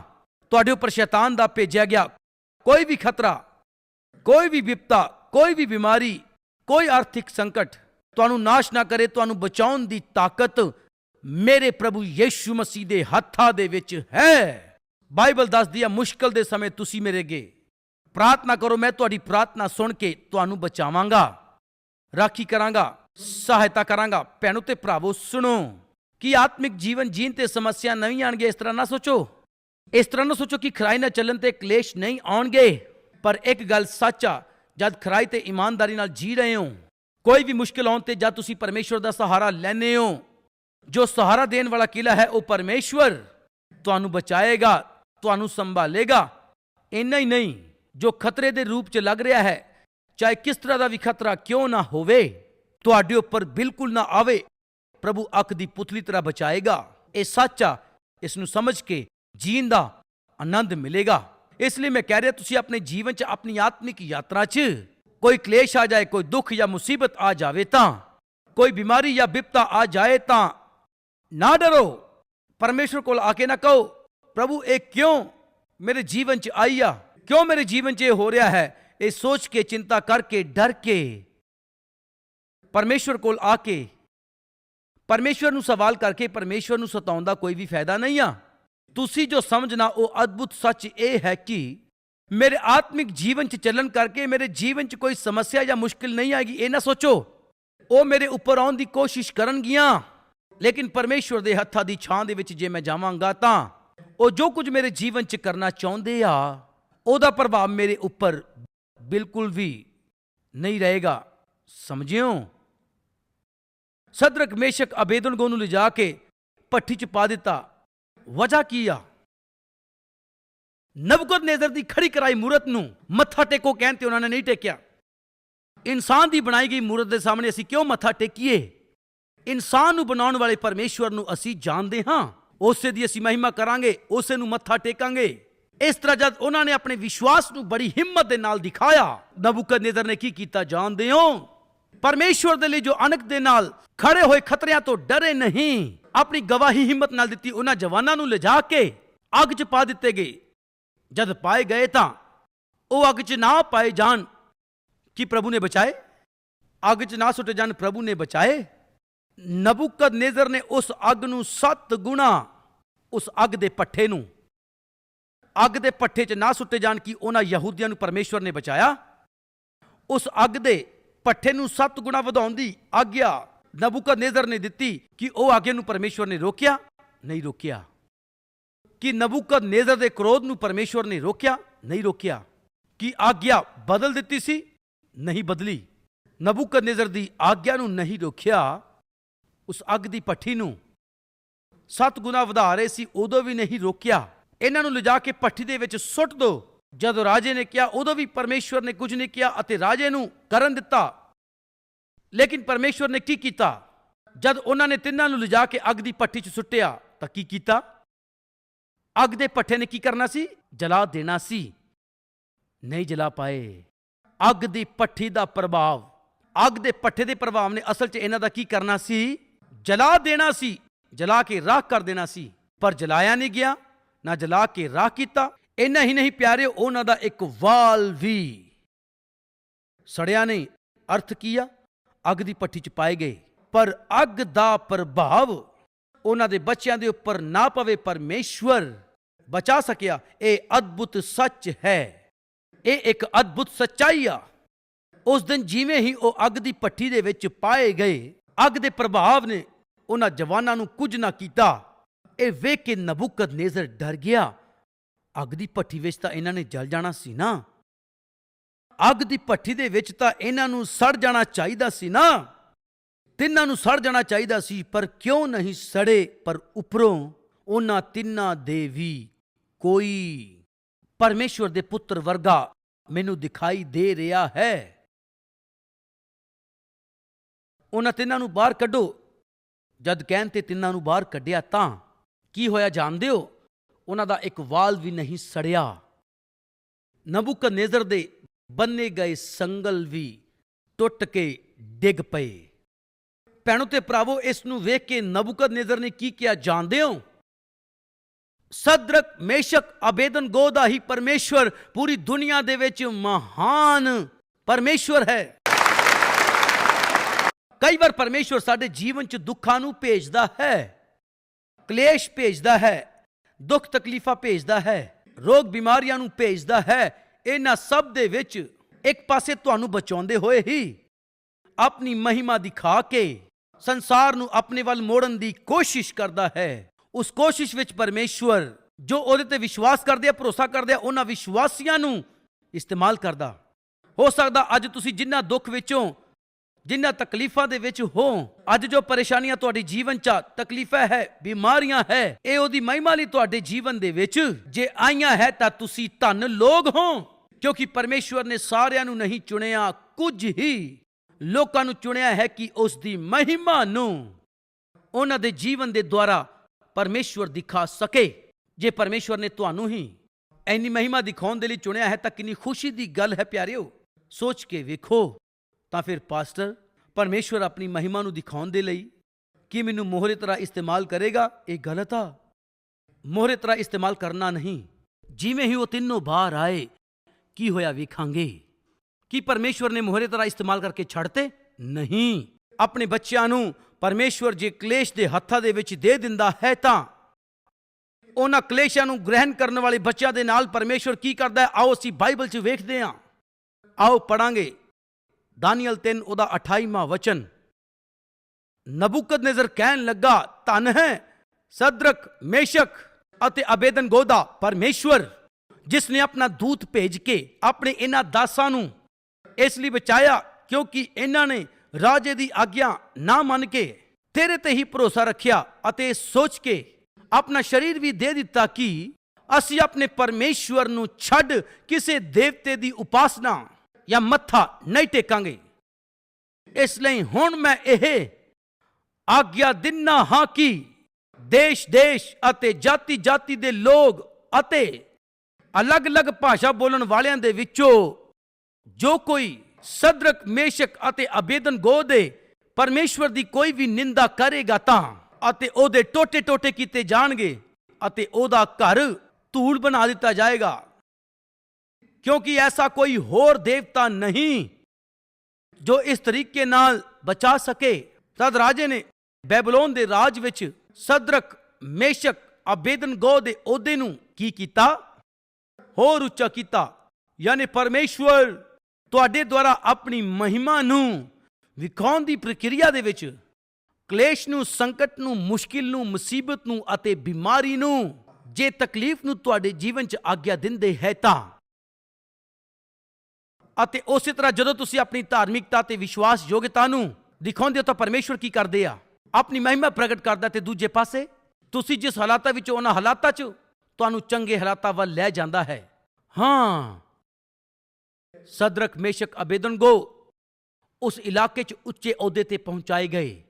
ਤੁਹਾਡੇ ਉੱਪਰ ਸ਼ੈਤਾਨ ਦਾ ਭੇਜਿਆ ਗਿਆ ਕੋਈ ਵੀ ਖਤਰਾ, ਕੋਈ ਵੀ ਵਿਪਤਾ, ਕੋਈ ਵੀ ਬਿਮਾਰੀ, ਕੋਈ ਆਰਥਿਕ ਸੰਕਟ ਤੁਹਾਨੂੰ ਨਾਸ਼ ਨਾ ਕਰੇ, ਤੁਹਾਨੂੰ ਬਚਾਉਣ ਦੀ ਤਾਕਤ ਮੇਰੇ ਪ੍ਰਭੂ ਯੀਸ਼ੂ ਮਸੀਹ ਦੇ ਹੱਥਾਂ ਦੇ ਵਿੱਚ ਹੈ। ਬਾਈਬਲ ਦੱਸਦੀ ਹੈ ਮੁਸ਼ਕਲ ਦੇ ਸਮੇਂ ਤੁਸੀਂ ਮੇਰੇ ਗੇ ਪ੍ਰਾਰਥਨਾ ਕਰੋ, ਮੈਂ ਤੁਹਾਡੀ ਪ੍ਰਾਰਥਨਾ ਸੁਣ ਕੇ ਤੁਹਾਨੂੰ ਬਚਾਵਾਂਗਾ, ਰਾਖੀ ਕਰਾਂਗਾ, ਸਹਾਇਤਾ ਕਰਾਂਗਾ। ਭੈਣੋ ਤੇ ਭਰਾਵੋ, ਸੁਣੋ, ਕਿ ਆਤਮਿਕ ਜੀਵਨ ਜੀਣ ਤੇ ਸਮੱਸਿਆ ਨਹੀਂ ਆਣਗੇ, ਇਸ ਤਰ੍ਹਾਂ ਨਾ ਸੋਚੋ। ਇਸ ਤਰ੍ਹਾਂ ਨਾ ਸੋਚੋ ਕਿ ਖਰਾਈ ਨਾ ਚੱਲਣ ਤੇ ਕਲੇਸ਼ ਨਹੀਂ ਆਉਣਗੇ, ਪਰ ਇੱਕ ਗੱਲ ਸੱਚ ਆ, ਜਦ ਖਰਾਈ ਤੇ ਇਮਾਨਦਾਰੀ ਨਾਲ ਜੀ ਰਹੇ ਹੋ ਕੋਈ ਵੀ ਮੁਸ਼ਕਿਲ ਆਉਣ ਤੇ ਜਦ ਤੁਸੀਂ ਪਰਮੇਸ਼ਵਰ ਦਾ ਸਹਾਰਾ ਲੈਨੇ ਹੋ, ਜੋ ਸਹਾਰਾ ਦੇਣ ਵਾਲਾ ਕਿਲਾ ਹੈ, ਉਹ ਪਰਮੇਸ਼ਵਰ ਤੁਹਾਨੂੰ ਬਚਾਏਗਾ, ਤੁਹਾਨੂੰ ਸੰਭਾਲੇਗਾ। ਇੰਨਾ ਹੀ ਨਹੀਂ, ਜੋ ਖਤਰੇ ਦੇ ਰੂਪ 'ਚ ਲੱਗ ਰਿਹਾ ਹੈ, ਚਾਹੇ ਕਿਸ ਤਰ੍ਹਾਂ ਦਾ ਵੀ ਖਤਰਾ ਕਿਉਂ ਨਾ ਹੋਵੇ, ਤੁਹਾਡੇ ਉੱਪਰ ਬਿਲਕੁਲ ਨਾ ਆਵੇ, ਪ੍ਰਭੂ ਅੱਖ ਦੀ ਪੁਤਲੀ ਤਰ੍ਹਾਂ ਬਚਾਏਗਾ। ਇਹ ਸੱਚ ਆ, ਇਸ ਨੂੰ ਸਮਝ ਕੇ ਜੀਣ ਦਾ ਆਨੰਦ ਮਿਲੇਗਾ। ਇਸ ਲਈ ਮੈਂ ਕਹਿ ਰਿਹਾ, ਤੁਸੀਂ ਆਪਣੇ ਜੀਵਨ 'ਚ ਆਪਣੀ ਆਤਮਿਕ ਯਾਤਰਾ 'ਚ ਕੋਈ ਕਲੇਸ਼ ਆ ਜਾਏ, ਕੋਈ ਦੁੱਖ ਜਾਂ ਮੁਸੀਬਤ ਆ ਜਾਵੇ ਤਾਂ, ਕੋਈ ਬਿਮਾਰੀ ਜਾਂ ਬਿਪਤਾ ਆ ਜਾਏ ਤਾਂ ਨਾ ਡਰੋ। ਪਰਮੇਸ਼ਰ ਕੋਲ ਆ ਕੇ ਨਾ ਕਹੋ, ਪ੍ਰਭੂ, ਇਹ ਕਿਉਂ ਮੇਰੇ ਜੀਵਨ 'ਚ ਆਈ ਆ? ਕਿਉਂ ਮੇਰੇ ਜੀਵਨ 'ਚ ਇਹ ਹੋ ਰਿਹਾ ਹੈ? ਇਹ ਸੋਚ ਕੇ, ਚਿੰਤਾ ਕਰਕੇ, ਡਰ ਕੇ ਪਰਮੇਸ਼ਰ ਕੋਲ ਆ ਕੇ ਪਰਮੇਸ਼ਰ ਨੂੰ ਸਵਾਲ ਕਰਕੇ ਪਰਮੇਸ਼ਰ ਨੂੰ ਸਤਾਉਣ ਦਾ ਕੋਈ ਵੀ ਫਾਇਦਾ ਨਹੀਂ ਆ। ਤੁਸੀਂ ਜੋ ਸਮਝਣਾ, ਉਹ ਅਦਭੁਤ ਸੱਚ ਇਹ ਹੈ ਕਿ ਮੇਰੇ ਆਤਮਿਕ ਜੀਵਨ 'ਚ ਚੱਲਣ ਕਰਕੇ ਮੇਰੇ ਜੀਵਨ 'ਚ ਕੋਈ ਸਮੱਸਿਆ ਜਾਂ ਮੁਸ਼ਕਿਲ ਨਹੀਂ ਆਏਗੀ ਇਹ ਨਾ ਸੋਚੋ ਉਹ ਮੇਰੇ ਉੱਪਰ ਆਉਣ ਦੀ ਕੋਸ਼ਿਸ਼ ਕਰਨਗੀਆਂ ਲੇਕਿਨ ਪਰਮੇਸ਼ਵਰ ਦੇ ਹੱਥਾਂ ਦੀ ਛਾਂ ਦੇ ਵਿੱਚ ਜੇ ਮੈਂ ਜਾਵਾਂਗਾ ਤਾਂ ਉਹ ਜੋ ਕੁਝ ਮੇਰੇ ਜੀਵਨ 'ਚ ਕਰਨਾ ਚਾਹੁੰਦੇ ਆ ਉਹਦਾ ਪ੍ਰਭਾਵ ਮੇਰੇ ਉੱਪਰ ਬਿਲਕੁਲ ਵੀ ਨਹੀਂ ਰਹੇਗਾ ਸਮਝਿਓ ਸਦਰਕ ਮੇਸ਼ਕ ਅਬੇਦਨਗੋ ਨੂੰ ਲਿਜਾ ਕੇ ਪੱਠੀ 'ਚ ਪਾ ਦਿੱਤਾ ਵਜ੍ਹਾ ਕੀ ਆ ਨਬੂਕਦਨੇਜ਼ਰ ਦੀ ਖੜੀ ਕਰਾਈ ਮੂਰਤ ਨੂੰ ਮੱਥਾ ਟੇਕੋ ਕਹਿਣ ਤੇ ਉਹਨਾਂ ਨੇ ਨਹੀਂ ਟੇਕਿਆ। ਇਨਸਾਨ ਦੀ ਬਣਾਈ ਗਈ ਮੂਰਤ ਦੇ ਸਾਹਮਣੇ ਅਸੀਂ ਕਿਉਂ ਮੱਥਾ ਟੇਕੀਏ? ਇਨਸਾਨ ਨੂੰ ਬਣਾਉਣ ਵਾਲੇ ਪਰਮੇਸ਼ਵਰ ਨੂੰ ਅਸੀਂ ਜਾਣਦੇ ਹਾਂ। ਉਸੇ ਦੀ ਅਸੀਂ ਮਹਿਮਾ ਕਰਾਂਗੇ, ਉਸੇ ਨੂੰ ਮੱਥਾ ਟੇਕਾਂਗੇ। ਇਸ ਤਰ੍ਹਾਂ ਜਦ ਉਹਨਾਂ ਨੇ ਆਪਣੇ ਵਿਸ਼ਵਾਸ ਨੂੰ ਬੜੀ ਹਿੰਮਤ ਦੇ ਨਾਲ ਦਿਖਾਇਆ, ਨਬੂਕਦਨੇਜ਼ਰ ਨੇ ਕੀ ਕੀਤਾ ਜਾਣਦੇ ਹੋ? ਪਰਮੇਸ਼ਵਰ ਦੇ ਲਈ ਜੋ ਅਣਖ ਦੇ ਨਾਲ ਖੜੇ ਹੋਏ ਖਤਰਿਆਂ ਤੋਂ ਡਰੇ ਨਹੀਂ, ਆਪਣੀ ਗਵਾਹੀ ਹਿੰਮਤ ਨਾਲ ਦਿੱਤੀ ਉਹਨਾਂ ਜਵਾਨਾਂ ਨੂੰ ਲਿਜਾ ਕੇ ਅੱਗ 'ਚ ਪਾ ਦਿੱਤੇ ਗਏ। ਜਦ ਪਾਏ ਗਏ ਤਾਂ ਉਹ ਅੱਗ 'ਚ ਨਾ ਪਾਏ ਜਾਣ ਕਿ ਪ੍ਰਭੂ ਨੇ ਬਚਾਏ? ਅੱਗ 'ਚ ਨਾ ਸੁੱਟੇ ਜਾਣ ਪ੍ਰਭੂ ਨੇ ਬਚਾਏ? ਨਬੂਕਦਨੇਜ਼ਰ ਨੇ ਉਸ ਅੱਗ ਨੂੰ 7 ਗੁਣਾ ਉਸ ਅੱਗ ਦੇ ਪੱਠੇ ਨੂੰ, ਅੱਗ ਦੇ ਪੱਠੇ 'ਚ ਨਾ ਸੁੱਟੇ ਜਾਣ ਕਿ ਉਹਨਾਂ ਯਹੂਦੀਆਂ ਨੂੰ ਪਰਮੇਸ਼ਵਰ ਨੇ ਬਚਾਇਆ? ਉਸ ਅੱਗ ਦੇ ਪੱਠੇ ਨੂੰ 7 ਗੁਣਾ ਵਧਾਉਣ ਦੀ ਆਗਿਆ ਨਬੂਕਦਨੇਜ਼ਰ ਨੇ ਦਿੱਤੀ ਕਿ ਉਹ ਆਗੇ ਨੂੰ ਪਰਮੇਸ਼ਵਰ ਨੇ ਰੋਕਿਆ? ਨਹੀਂ ਰੋਕਿਆ। ਕਿ ਨਬੂਕਦਨੇਜ਼ਰ ਦੇ ਕ੍ਰੋਧ ਨੂੰ ਪਰਮੇਸ਼ਵਰ ਨੇ ਰੋਕਿਆ, ਨਹੀਂ ਰੋਕਿਆ? ਕਿ ਆਗਿਆ ਬਦਲ ਦਿੱਤੀ ਸੀ? ਨਹੀਂ ਬਦਲੀ। ਨਬੂਕਦਨੇਜ਼ਰ ਦੀ ਆਗਿਆ ਨੂੰ ਨਹੀਂ ਰੋਕਿਆ, ਉਸ ਅੱਗ ਦੀ ਪੱਠੀ ਨੂੰ। ਸੱਤ ਗੁਣਾ ਵਧਾ ਰਹੇ ਸੀ, ਉਦੋਂ ਵੀ ਨਹੀਂ ਰੋਕਿਆ। ਇਹਨਾਂ ਨੂੰ ਲਿਜਾ ਕੇ ਪੱਠੀ ਦੇ ਵਿੱਚ ਸੁੱਟ ਦੋ। ਜਦੋਂ ਰਾਜੇ ਨੇ ਕਿਹਾ, ਉਦੋਂ ਵੀ ਪਰਮੇਸ਼ਵਰ ਨੇ ਕੁਝ ਨਹੀਂ ਕਿਹਾ ਅਤੇ ਰਾਜੇ ਨੂੰ ਕਰਨ ਦਿੱਤਾ। ਲੇਕਿਨ ਪਰਮੇਸ਼ਵਰ ਨੇ ਕੀ ਕੀਤਾ? ਜਦ ਉਹਨਾਂ ਨੇ ਤਿੰਨਾਂ ਨੂੰ ਲਿਜਾ ਕੇ ਅੱਗ ਦੀ ਪੱਠੀ 'ਚ ਸੁੱਟਿਆ, ਤਾਂ ਕੀ ਕੀਤਾ? ਅੱਗ ਦੇ ਪੱਠੇ ਨੇ ਕੀ ਕਰਨਾ ਸੀ? ਜਲਾ ਦੇਣਾ ਸੀ। ਨਹੀਂ ਜਲਾ ਪਾਏ। ਅੱਗ ਦੀ ਪੱਠੀ ਦਾ ਪ੍ਰਭਾਵ। ਅੱਗ ਦੇ ਪੱਠੇ ਦੇ ਪ੍ਰਭਾਵ ਨੇ ਅਸਲ 'ਚ ਇਹਨਾਂ ਦਾ ਕੀ ਕਰਨਾ ਸੀ? ਜਲਾ ਦੇਣਾ ਸੀ। ਜਲਾ ਕੇ ਰਾਖ ਕਰ ਦੇਣਾ ਸੀ। ਪਰ ਜਲਾਇਆ ਨਹੀਂ ਗਿਆ। ਨਾ ਜਲਾ ਕੇ ਰਾਖ ਕੀਤਾ। ਇੰਨਾ ਹੀ ਨਹੀਂ ਪਿਆਰੇ, ਉਹਨਾਂ ਦਾ ਇੱਕ ਵਾਲ ਵੀ ਸੜਿਆ ਨਹੀਂ। ਅਰਥ ਕੀ ਆ? ਅੱਗ ਦੀ ਪੱਠੀ 'ਚ ਪਾਏ ਗਏ। ਪਰ ਅੱਗ ਦਾ ਪ੍ਰਭਾਵ ਉਹਨਾਂ ਦੇ ਬੱਚਿਆਂ ਦੇ ਉੱਪਰ ਨਾ ਪਵੇ। ਪਰਮੇਸ਼ਵਰ ਬਚਾ ਸਕਿਆ। ਇਹ ਅਦਭੁਤ ਸੱਚ ਹੈ। ਇਹ ਇੱਕ ਅਦਭੁਤ ਸੱਚਾਈ ਆ। ਉਸ ਦਿਨ ਜਿਵੇਂ ਹੀ ਉਹ ਅੱਗ ਦੀ ਪੱਠੀ ਦੇ ਵਿੱਚ ਪਾਏ ਗਏ, ਅੱਗ ਦੇ ਪ੍ਰਭਾਵ ਨੇ ਉਹਨਾਂ ਜਵਾਨਾਂ ਨੂੰ ਕੁਝ ਨਾ ਕੀਤਾ। ਇਹ ਵੇਖ ਕੇ ਨਬੂਕਦਨੇਜ਼ਰ ਡਰ ਗਿਆ। ਅੱਗ ਦੀ ਪੱਠੀ ਵਿੱਚ ਤਾਂ ਇਹਨਾਂ ਨੇ ਜਲ ਜਾਣਾ ਸੀ ਨਾ। ਅੱਗ ਦੀ ਪੱਠੀ ਦੇ ਵਿੱਚ ਤਾਂ ਇਹਨਾਂ ਨੂੰ ਸੜ ਜਾਣਾ ਚਾਹੀਦਾ ਸੀ ਨਾ। ਤਿੰਨਾਂ ਨੂੰ ਸੜ ਜਾਣਾ ਚਾਹੀਦਾ ਸੀ, ਪਰ ਕਿਉਂ ਨਹੀਂ ਸੜੇ? ਪਰ ਉਪਰੋਂ ਉਹਨਾਂ ਤਿੰਨਾਂ ਦੇ ਵੀ ਕੋਈ ਪਰਮੇਸ਼ਵਰ ਦੇ ਪੁੱਤਰ ਵਰਗਾ ਮੈਨੂੰ ਦਿਖਾਈ ਦੇ ਰਿਹਾ ਹੈ। ਉਹਨਾਂ ਤਿੰਨਾਂ ਨੂੰ ਬਾਹਰ ਕੱਢੋ। ਜਦ ਕਹਿਣ ਤੇ ਤਿੰਨਾਂ ਨੂੰ ਬਾਹਰ ਕੱਢਿਆ ਤਾਂ ਕੀ ਹੋਇਆ ਜਾਣਦੇ ਹੋ? ਉਹਨਾਂ ਦਾ ਇੱਕ ਵਾਲ ਵੀ ਨਹੀਂ ਸੜਿਆ। ਨਬੂਕਦਨੇਜ਼ਰ ਦੇ ਬੰਨੇ ਗਏ ਸੰਗਲ ਵੀ ਟੁੱਟ ਕੇ ਡਿੱਗ ਪਏ। ਭੈਣੋ ਤੇ ਭਰਾਵੋ, ਇਸ ਨੂੰ ਵੇਖ ਕੇ ਨਬੂਕਦਨੇਜ਼ਰ ਨੇ ਕੀ ਕਿਹਾ, ਜਾਣਦੇ ਹੋ? ਸਦਰਕ ਮੇਸ਼ਕ ਅਬੇਦਨਗੋ ਦਾ ਹੀ ਪਰਮੇਸ਼ਵਰ ਪੂਰੀ ਦੁਨੀਆ ਦੇ ਵਿੱਚ ਮਹਾਨ ਪਰਮੇਸ਼ਵਰ ਹੈ ਕਈ ਵਾਰ ਪਰਮੇਸ਼ਵਰ ਸਾਡੇ ਜੀਵਨ 'ਚ ਦੁੱਖਾਂ ਨੂੰ ਭੇਜਦਾ ਹੈ ਕਲੇਸ਼ ਭੇਜਦਾ ਹੈ ਦੁੱਖ ਤਕਲੀਫਾਂ ਭੇਜਦਾ ਹੈ ਰੋਗ ਬਿਮਾਰੀਆਂ ਨੂੰ ਭੇਜਦਾ ਹੈ ਇਹਨਾਂ ਸਭ ਦੇ ਵਿੱਚ ਇੱਕ ਪਾਸੇ ਤੁਹਾਨੂੰ ਬਚਾਉਂਦੇ ਹੋਏ ਹੀ ਆਪਣੀ ਮਹਿਮਾ ਦਿਖਾ ਕੇ ਸੰਸਾਰ ਨੂੰ ਆਪਣੇ ਵੱਲ ਮੋੜਨ ਦੀ ਕੋਸ਼ਿਸ਼ ਕਰਦਾ ਹੈ ਉਸ ਕੋਸ਼ਿਸ਼ ਵਿੱਚ ਪਰਮੇਸ਼ਵਰ ਜੋ ਉਹਦੇ ਤੇ ਵਿਸ਼ਵਾਸ ਕਰਦੇ ਆ, ਭਰੋਸਾ ਕਰਦੇ ਆ, ਉਹਨਾਂ ਵਿਸ਼ਵਾਸੀਆਂ ਨੂੰ ਇਸਤੇਮਾਲ ਕਰਦਾ। ਹੋ ਸਕਦਾ ਅੱਜ ਤੁਸੀਂ ਜਿੰਨਾ ਦੁੱਖ ਵਿੱਚੋਂ, ਜਿੰਨਾ ਤਕਲੀਫਾਂ ਦੇ ਵਿੱਚ ਹੋ, ਅੱਜ ਜੋ ਪਰੇਸ਼ਾਨੀਆਂ ਤੁਹਾਡੇ ਜੀਵਨ 'ਚ ਤਕਲੀਫਾਂ ਹੈ, ਬਿਮਾਰੀਆਂ ਹੈ, ਇਹ ਉਹਦੀ ਮਹਿਮਾ ਲਈ ਤੁਹਾਡੇ ਜੀਵਨ ਦੇ ਵਿੱਚ ਜੇ ਆਈਆਂ ਹੈ ਤਾਂ ਤੁਸੀਂ ਧਨ ਲੋਗ ਹੋ, ਕਿਉਂਕਿ ਪਰਮੇਸ਼ਵਰ ਨੇ ਸਾਰਿਆਂ ਨੂੰ ਨਹੀਂ ਚੁਣਿਆ, ਕੁਝ ਹੀ ਲੋਕਾਂ ਨੂੰ ਚੁਣਿਆ ਹੈ ਕਿ ਉਸ ਦੀ ਮਹਿਮਾ ਨੂੰ ਉਹਨਾਂ ਦੇ ਜੀਵਨ ਦੇ ਦੁਆਰਾ ਪਰਮੇਸ਼ਵਰ ਦਿਖਾ ਸਕੇ। ਜੇ ਪਰਮੇਸ਼ਵਰ ਨੇ ਤੁਹਾਨੂੰ ਹੀ ਐਨੀ ਮਹਿਮਾ ਦਿਖਾਉਣ ਦੇ ਲਈ ਚੁਣਿਆ ਹੈ, ਤਾਂ ਕਿੰਨੀ ਖੁਸ਼ੀ ਦੀ ਗੱਲ ਹੈ ਪਿਆਰਿਓ। ਸੋਚ ਕੇ ਵੇਖੋ। ਤਾਂ ਫਿਰ ਪਾਸਟਰ, ਪਰਮੇਸ਼ਵਰ ਆਪਣੀ ਮਹਿਮਾ ਨੂੰ ਦਿਖਾਉਣ ਦੇ ਲਈ ਕੀ ਮੈਨੂੰ ਮੋਹਰੇ ਤਰ੍ਹਾਂ ਇਸਤੇਮਾਲ ਕਰੇਗਾ? ਇਹ ਗਲਤ ਆ। ਮੋਹਰੇ ਤਰ੍ਹਾਂ ਇਸਤੇਮਾਲ ਕਰਨਾ ਨਹੀਂ। ਜਿਵੇਂ ਹੀ ਉਹ ਤਿੰਨੋਂ ਬਾਹਰ ਆਏ, ਕੀ ਹੋਇਆ ਵੇਖਾਂਗੇ। ਕੀ ਪਰਮੇਸ਼ਵਰ ਨੇ ਮੋਹਰੇ ਤਰ੍ਹਾਂ ਇਸਤੇਮਾਲ ਕਰਕੇ ਛੱਡਤੇ? ਨਹੀਂ। ਆਪਣੇ ਬੱਚਿਆਂ ਨੂੰ ਪਰਮੇਸ਼ਵਰ ਜੇ ਕਲੇਸ਼ ਦੇ ਹੱਥਾਂ ਦੇ ਵਿੱਚ ਦੇ ਦਿੰਦਾ ਹੈ ਤਾਂ ਉਹਨਾਂ ਕਲੇਸ਼ਾਂ ਨੂੰ ਗ੍ਰਹਿਣ ਕਰਨ ਵਾਲੇ ਬੱਚਿਆਂ ਦੇ ਨਾਲ ਪਰਮੇਸ਼ਵਰ ਕੀ ਕਰਦਾ ਹੈ? ਆਓ ਅਸੀਂ ਬਾਈਬਲ 'ਚ ਵੇਖਦੇ ਹਾਂ। ਆਓ ਪੜਾਂਗੇ ਦਾਨੀਅਲ 3 ਉਹਦਾ 28ਵਾਂ ਵਚਨ। ਨਬੂਕਦਨੇਜ਼ਰ ਕਹਿਣ ਲੱਗਾ, ਧਨ ਹੈ, ਸਦਰਕ, ਮੇਸ਼ਕ ਅਤੇ ਅਬੇਦਨ ਗੋਦਾ, ਪਰਮੇਸ਼ਵਰ, ਜਿਸ ਨੇ ਆਪਣਾ ਦੂਤ ਭੇਜ ਕੇ ਆਪਣੇ ਇਹਨਾਂ ਦਾਸਾਂ ਨੂੰ ਇਸ ਲਈ ਬਚਾਇਆ, ਕਿਉਂਕਿ ਇਹਨਾਂ ਨੇ ਰਾਜੇ ਦੀ ਆਗਿਆ ਨਾ ਮੰਨ ਕੇ ਤੇਰੇ ਤੇ ਹੀ ਭਰੋਸਾ ਰੱਖਿਆ ਅਤੇ ਸੋਚ ਕੇ ਆਪਣਾ ਸਰੀਰ ਵੀ ਦੇ ਦਿੱਤਾ ਕਿ ਅਸੀਂ ਆਪਣੇ ਪਰਮੇਸ਼ਵਰ ਨੂੰ ਛੱਡ ਕਿਸੇ ਦੇਵਤੇ ਦੀ ਉਪਾਸਨਾ ਜਾਂ ਮੱਥਾ ਨਹੀਂ ਟੇਕਾਂਗੇ। ਇਸ ਲਈ ਹੁਣ ਮੈਂ ਇਹ ਆਗਿਆ ਦਿੰਨਾ ਹਾਂ ਕਿ ਦੇਸ਼-ਦੇਸ਼ ਅਤੇ ਜਾਤੀ-ਜਾਤੀ ਦੇ ਲੋਕ ਅਤੇ ਅਲੱਗ-ਅਲੱਗ ਭਾਸ਼ਾ ਬੋਲਣ ਵਾਲਿਆਂ ਦੇ ਵਿੱਚੋਂ ਜੋ ਕੋਈ ਸਦਰਕ, ਮੇਸ਼ਕ ਅਤੇ ਅਬੇਦਨ ਦੇ ਪਰਮੇਸ਼ਵਰ ਦੀ ਕੋਈ ਵੀ ਨਿੰਦਾ ਕਰੇਗਾ ਤਾਂ ਅਤੇ ਉਹਦੇ ਟੋਟੇ-ਟੋਟੇ ਕੀਤੇ ਜਾਣਗੇ ਅਤੇ ਉਹਦਾ ਘਰ ਧੂੜ ਬਣਾ ਦਿੱਤਾ ਜਾਏਗਾ। ਕਿਉਂਕਿ ਐਸਾ ਕੋਈ ਹੋਰ ਦੇਵਤਾ ਨਹੀਂ ਜੋ ਇਸ ਤਰੀਕੇ ਨਾਲ ਬਚਾ ਸਕੇ। ਤਦ ਰਾਜੇ ਨੇ ਬੈਬਲੋਨ ਦੇ ਰਾਜ ਵਿੱਚ ਸਦਰਕ, ਮੇਸ਼ਕ ਅਬੇਦਨਗੋ ਦੇ ਅਹੁਦੇ ਨੂੰ ਕੀ ਕੀਤਾ? ਹੋਰ ਉੱਚਾ ਕੀਤਾ, ਯਾਨੀ ਪਰਮੇਸ਼ਵਰ ਤੁਹਾਡੇ ਦੁਆਰਾ ਆਪਣੀ ਮਹਿਮਾ ਨੂੰ ਵਿਖਾਉਣ ਦੀ ਪ੍ਰਕਿਰਿਆ ਦੇ ਵਿੱਚ ਕਲੇਸ਼ ਨੂੰ, ਸੰਕਟ ਨੂੰ, ਮੁਸ਼ਕਿਲ ਨੂੰ, ਮੁਸੀਬਤ ਨੂੰ ਅਤੇ ਬਿਮਾਰੀ ਨੂੰ ਜੇ ਤਕਲੀਫ ਨੂੰ ਤੁਹਾਡੇ ਜੀਵਨ 'ਚ ਆਗਿਆ ਦਿੰਦੇ ਹੈ ਤਾਂ। ਅਤੇ ਉਸੇ ਤਰ੍ਹਾਂ ਜਦੋਂ ਤੁਸੀਂ ਆਪਣੀ ਧਾਰਮਿਕਤਾ ਤੇ ਵਿਸ਼ਵਾਸ ਯੋਗਤਾ ਨੂੰ ਦਿਖਾਉਂਦੇ ਹੋ ਤਾਂ ਪਰਮੇਸ਼ਵਰ ਕੀ ਕਰਦੇ ਆ? ਆਪਣੀ ਮਹਿਮਾ ਪ੍ਰਗਟ ਕਰਦਾ ਤੇ ਦੂਜੇ ਪਾਸੇ ਤੁਸੀਂ ਜਿਸ ਹਾਲਾਤਾਂ ਵਿੱਚ ਉਹਨਾਂ ਹਾਲਾਤਾਂ 'ਚ ਤੁਹਾਨੂੰ ਚੰਗੇ ਹਾਲਾਤਾਂ ਵੱਲ ਲੈ ਜਾਂਦਾ ਹੈ। ਹਾਂ। ਸਦਰਕ ਮੇਸ਼ਕ ਅਬੇਦਨਗੋ ਉਸ ਇਲਾਕੇ 'ਚ ਉੱਚੇ ਅਹੁਦੇ ਤੇ ਪਹੁੰਚਾਏ ਗਏ।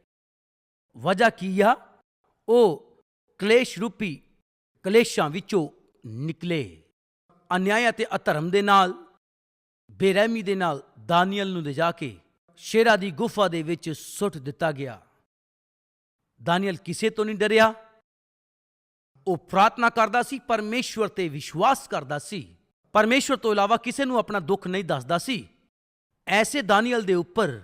ਵਜ੍ਹਾ ਕੀ ਆ? ਉਹ ਕਲੇਸ਼ ਰੂਪੀ ਕਲੇਸ਼ਾਂ ਵਿੱਚੋਂ ਨਿਕਲੇ। ਅਨਿਆਇ ਅਤੇ ਅਧਰਮ ਦੇ ਨਾਲ, ਬੇਰਹਿਮੀ ਦੇ ਨਾਲ ਦਾਨੀਅਲ ਨੂੰ ਲਿਜਾ ਕੇ ਸ਼ੇਰਾ ਦੀ ਗੁਫਾ ਦੇ ਵਿੱਚ ਸੁੱਟ ਦਿੱਤਾ ਗਿਆ। ਦਾਨੀਅਲ ਕਿਸੇ ਤੋਂ ਨਹੀਂ ਡਰਿਆ। ਉਹ ਪ੍ਰਾਰਥਨਾ ਕਰਦਾ ਸੀ, ਪਰਮੇਸ਼ਵਰ ਤੇ ਵਿਸ਼ਵਾਸ ਕਰਦਾ ਸੀ। ਪਰਮੇਸ਼ਵਰ ਤੋਂ ਇਲਾਵਾ ਕਿਸੇ ਨੂੰ ਆਪਣਾ ਦੁੱਖ ਨਹੀਂ ਦੱਸਦਾ ਸੀ। ਐਸੇ ਦਾਨੀਅਲ ਦੇ ਉੱਪਰ,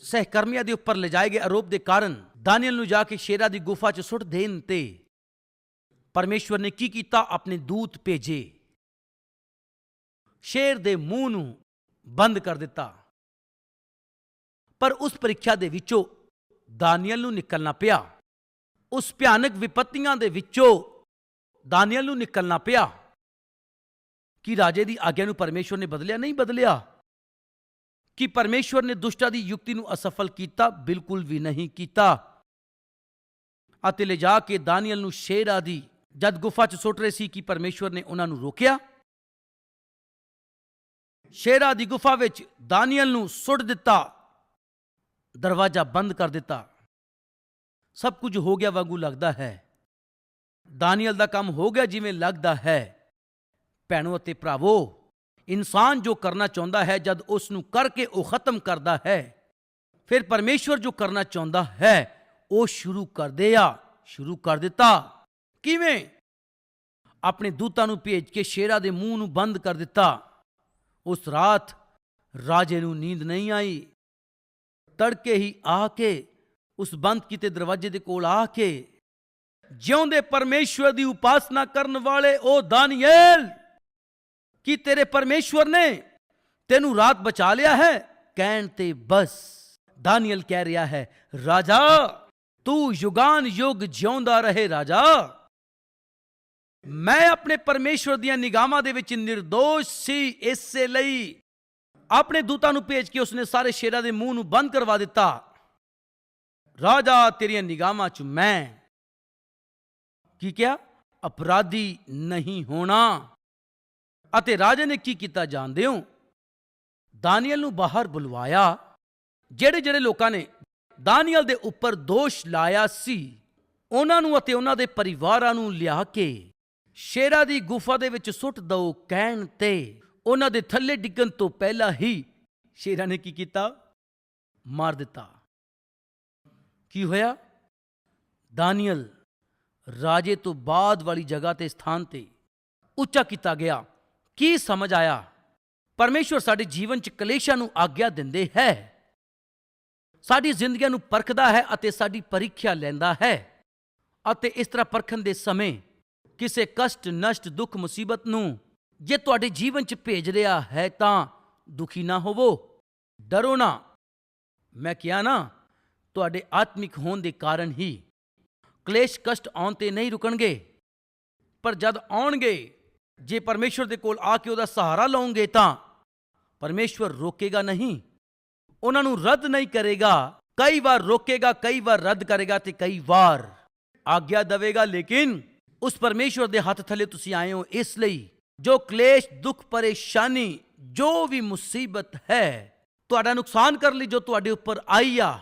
ਸਹਿਕਰਮੀਆਂ ਦੇ ਉੱਪਰ ਲਿਜਾਏ ਗਏ ਆਰੋਪ ਦੇ ਕਾਰਨ ਦਾਨੀਅਲ ਨੂੰ ਜਾ ਕੇ ਸ਼ੇਰਾ ਦੀ ਗੁਫਾ 'ਚ ਸੁੱਟ ਦੇਣ ਤੇ ਪਰਮੇਸ਼ਵਰ ਨੇ ਕੀ ਕੀਤਾ? ਆਪਣੇ ਦੂਤ ਭੇਜੇ। ਸ਼ੇਰ ਦੇ ਮੂੰਹ ਨੂੰ ਬੰਦ ਕਰ ਦਿੱਤਾ। ਪਰ ਉਸ ਪ੍ਰੀਖਿਆ ਦੇ ਵਿੱਚੋਂ ਦਾਨੀਅਲ ਨੂੰ ਨਿਕਲਣਾ ਪਿਆ। ਉਸ ਭਿਆਨਕ ਵਿਪਤੀਆਂ ਦੇ ਵਿੱਚੋਂ ਦਾਨੀਅਲ ਨੂੰ ਨਿਕਲਣਾ ਪਿਆ। ਕਿ ਰਾਜੇ ਦੀ ਆਗਿਆ ਨੂੰ ਪਰਮੇਸ਼ਵਰ ਨੇ ਬਦਲਿਆ? ਨਹੀਂ ਬਦਲਿਆ। ਕਿ ਪਰਮੇਸ਼ਵਰ ਨੇ ਦੁਸ਼ਟਾਂ ਦੀ ਯੁਕਤੀ ਨੂੰ ਅਸਫਲ ਕੀਤਾ, ਬਿਲਕੁਲ ਵੀ ਨਹੀਂ ਕੀਤਾ। ਅਤੇ ਲਿਜਾ ਕੇ ਦਾਨੀਅਲ ਨੂੰ ਸ਼ੇਰ ਆਦੀ, ਜਦ ਗੁਫਾ 'ਚ ਸੁੱਟ ਰਹੇ ਸੀ ਕਿ ਪਰਮੇਸ਼ਵਰ ਨੇ ਉਹਨਾਂ ਨੂੰ ਰੋਕਿਆ, ਸ਼ੇਰਾ ਦੀ ਗੁਫਾ ਵਿੱਚ ਦਾਨੀਅਲ ਨੂੰ ਸੁੱਟ ਦਿੱਤਾ, ਦਰਵਾਜ਼ਾ ਬੰਦ ਕਰ ਦਿੱਤਾ। ਸਭ ਕੁਝ ਹੋ ਗਿਆ ਵਾਂਗੂ ਲੱਗਦਾ ਹੈ। ਦਾਨੀਅਲ ਦਾ ਕੰਮ ਹੋ ਗਿਆ ਜਿਵੇਂ ਲੱਗਦਾ ਹੈ। ਭੈਣੋ ਅਤੇ ਭਰਾਵੋ, ਇਨਸਾਨ ਜੋ ਕਰਨਾ ਚਾਹੁੰਦਾ ਹੈ, ਜਦ ਉਸ ਨੂੰ ਕਰਕੇ ਉਹ ਖਤਮ ਕਰਦਾ ਹੈ, ਫਿਰ ਪਰਮੇਸ਼ਵਰ ਜੋ ਕਰਨਾ ਚਾਹੁੰਦਾ ਹੈ, ਉਹ ਸ਼ੁਰੂ ਕਰਦੇ ਆ, ਸ਼ੁਰੂ ਕਰ ਦਿੱਤਾ। ਕਿਵੇਂ? ਆਪਣੇ ਦੂਤਾਂ ਨੂੰ ਭੇਜ ਕੇ ਸ਼ੇਰਾ ਦੇ ਮੂੰਹ ਨੂੰ ਬੰਦ ਕਰ ਦਿੱਤਾ। ਉਸ ਰਾਤ ਰਾਜੇ ਨੂੰ ਨੀਂਦ ਨਹੀਂ ਆਈ। ਤੜਕੇ ਹੀ ਆ ਕੇ, ਉਸ ਬੰਦ ਕੀਤੇ ਦਰਵਾਜ਼ੇ ਦੇ ਕੋਲ ਆ ਕੇ, ਜਿਉਂਦੇ ਪਰਮੇਸ਼ਵਰ ਦੀ ਉਪਾਸਨਾ ਕਰਨ ਵਾਲੇ ਉਹ ਦਾਨੀਏਲ! ਕੀ ਤੇਰੇ ਪਰਮੇਸ਼ਵਰ ਨੇ ਤੈਨੂੰ ਰਾਤ ਬਚਾ ਲਿਆ ਹੈ? ਕਹਿਣ ਤੇ ਬਸ, ਦਾਨੀਅਲ ਕਹਿ ਰਿਹਾ ਹੈ, ਰਾਜਾ, ਤੂੰ ਯੁਗਾਨ ਯੁਗ ਜਿਉਂਦਾ ਰਹੇ ਰਾਜਾ। ਮੈਂ ਆਪਣੇ ਪਰਮੇਸ਼ਵਰ ਦੀਆਂ ਨਿਗਾਹਾਂ ਦੇ ਵਿੱਚ નિર્ਦੋਸ਼ ਸੀ, ਇਸੇ ਲਈ ਆਪਣੇ ਦੂਤਾਂ ਨੂੰ ਭੇਜ ਕੇ ਉਸਨੇ ਸਾਰੇ ਸ਼ੇਰਾਂ ਦੇ ਮੂੰਹ ਨੂੰ ਬੰਦ ਕਰਵਾ ਦਿੱਤਾ। ਰਾਜਾ, ਤੇਰੀਆਂ ਨਿਗਾਹਾਂ 'ਚ ਮੈਂ। ਕੀ ਕਿਹਾ? ਅਪਰਾਧੀ ਨਹੀਂ ਹੋਣਾ। ਅਤੇ ਰਾਜੇ ਨੇ ਕੀ ਕੀਤਾ ਜਾਣਦੇ ਹੋ ਦਾਨੀਅਲ ਨੂੰ ਬਾਹਰ ਬੁਲਵਾਇਆ, ਜਿਹੜੇ ਜਿਹੜੇ ਲੋਕਾਂ ਨੇ ਦਾਨੀਅਲ ਦੇ ਉੱਪਰ ਦੋਸ਼ ਲਾਇਆ ਸੀ, ਉਹਨਾਂ ਨੂੰ ਅਤੇ ਉਹਨਾਂ ਦੇ ਪਰਿਵਾਰਾਂ ਨੂੰ ਲਿਆ ਕੇ ਸ਼ੇਰਾ ਦੀ ਗੁਫਾ ਦੇ ਵਿੱਚ ਸੁੱਟ ਦੋ ਕਹਿਣ ਤੇ ਉਹਨਾਂ ਦੇ ਥੱਲੇ ਡਿੱਗਣ ਤੋਂ ਪਹਿਲਾਂ ਹੀ ਸ਼ੇਰਾ ਨੇ ਕੀ ਕੀਤਾ? ਮਾਰ ਦਿੱਤਾ। ਕੀ ਹੋਇਆ? ਦਾਨੀਅਲ ਰਾਜੇ ਤੋਂ ਬਾਅਦ ਵਾਲੀ ਜਗ੍ਹਾ ਤੇ ਸਥਾਨ ਤੇ ਉੱਚਾ ਕੀਤਾ ਗਿਆ। ਕੀ ਸਮਝ ਆਇਆ? ਪਰਮੇਸ਼ਵਰ ਸਾਡੇ ਜੀਵਨ ਚ ਕਲੇਸ਼ਾਂ ਨੂੰ ਆਗਿਆ ਦਿੰਦੇ ਹੈ। ਸਾਡੀ ਜ਼ਿੰਦਗੀਆਂ ਨੂੰ ਪਰਖਦਾ ਹੈ ਅਤੇ ਸਾਡੀ ਪ੍ਰੀਖਿਆ ਲੈਂਦਾ ਹੈ। ਅਤੇ ਇਸ ਤਰ੍ਹਾਂ ਪਰਖਣ ਦੇ ਸਮੇਂ ਕਿਸੇ ਕਸ਼ਟ, ਨਸ਼ਟ, ਦੁੱਖ, ਮੁਸੀਬਤ ਨੂੰ ਜੇ ਤੁਹਾਡੇ ਜੀਵਨ ਚ ਭੇਜ ਰਿਹਾ ਹੈ ਤਾਂ ਦੁਖੀ ਨਾ ਹੋਵੋ। ਡਰੋ ਨਾ। ਮੈਂ ਕਿਹਾ ਨਾ, ਤੁਹਾਡੇ ਆਤਮਿਕ ਹੋਣ ਦੇ ਕਾਰਨ ਹੀ ਕਲੇਸ਼, ਕਸ਼ਟ ਆਉਣ ਤੇ ਨਹੀਂ ਰੁਕਣਗੇ। ਪਰ ਜਦ ਆਉਣਗੇ ਜੇ ਪਰਮੇਸ਼ਵਰ ਦੇ ਕੋਲ ਆ ਕੇ ਉਹਦਾ ਸਹਾਰਾ ਲਓਗੇ ਤਾਂ ਪਰਮੇਸ਼ਵਰ ਰੋਕੇਗਾ ਨਹੀਂ, ਉਹਨਾਂ ਨੂੰ ਰੱਦ ਨਹੀਂ ਕਰੇਗਾ, ਕਈ ਵਾਰ ਰੋਕੇਗਾ, ਕਈ ਵਾਰ ਰੱਦ ਕਰੇਗਾ ਤੇ ਕਈ ਵਾਰ ਆਗਿਆ ਦੇਵੇਗਾ, ਲੇਕਿਨ ਉਸ ਪਰਮੇਸ਼ਵਰ ਦੇ ਹੱਥ ਥੱਲੇ ਤੁਸੀਂ ਆਏ ਹੋ ਇਸ ਲਈ ਜੋ ਕਲੇਸ਼, ਦੁੱਖ, ਪਰੇਸ਼ਾਨੀ, ਜੋ ਵੀ ਮੁਸੀਬਤ ਹੈ, ਤੁਹਾਡਾ ਨੁਕਸਾਨ ਕਰ ਲਈ ਜੋ ਤੁਹਾਡੇ ਉੱਪਰ ਆਈ ਆ,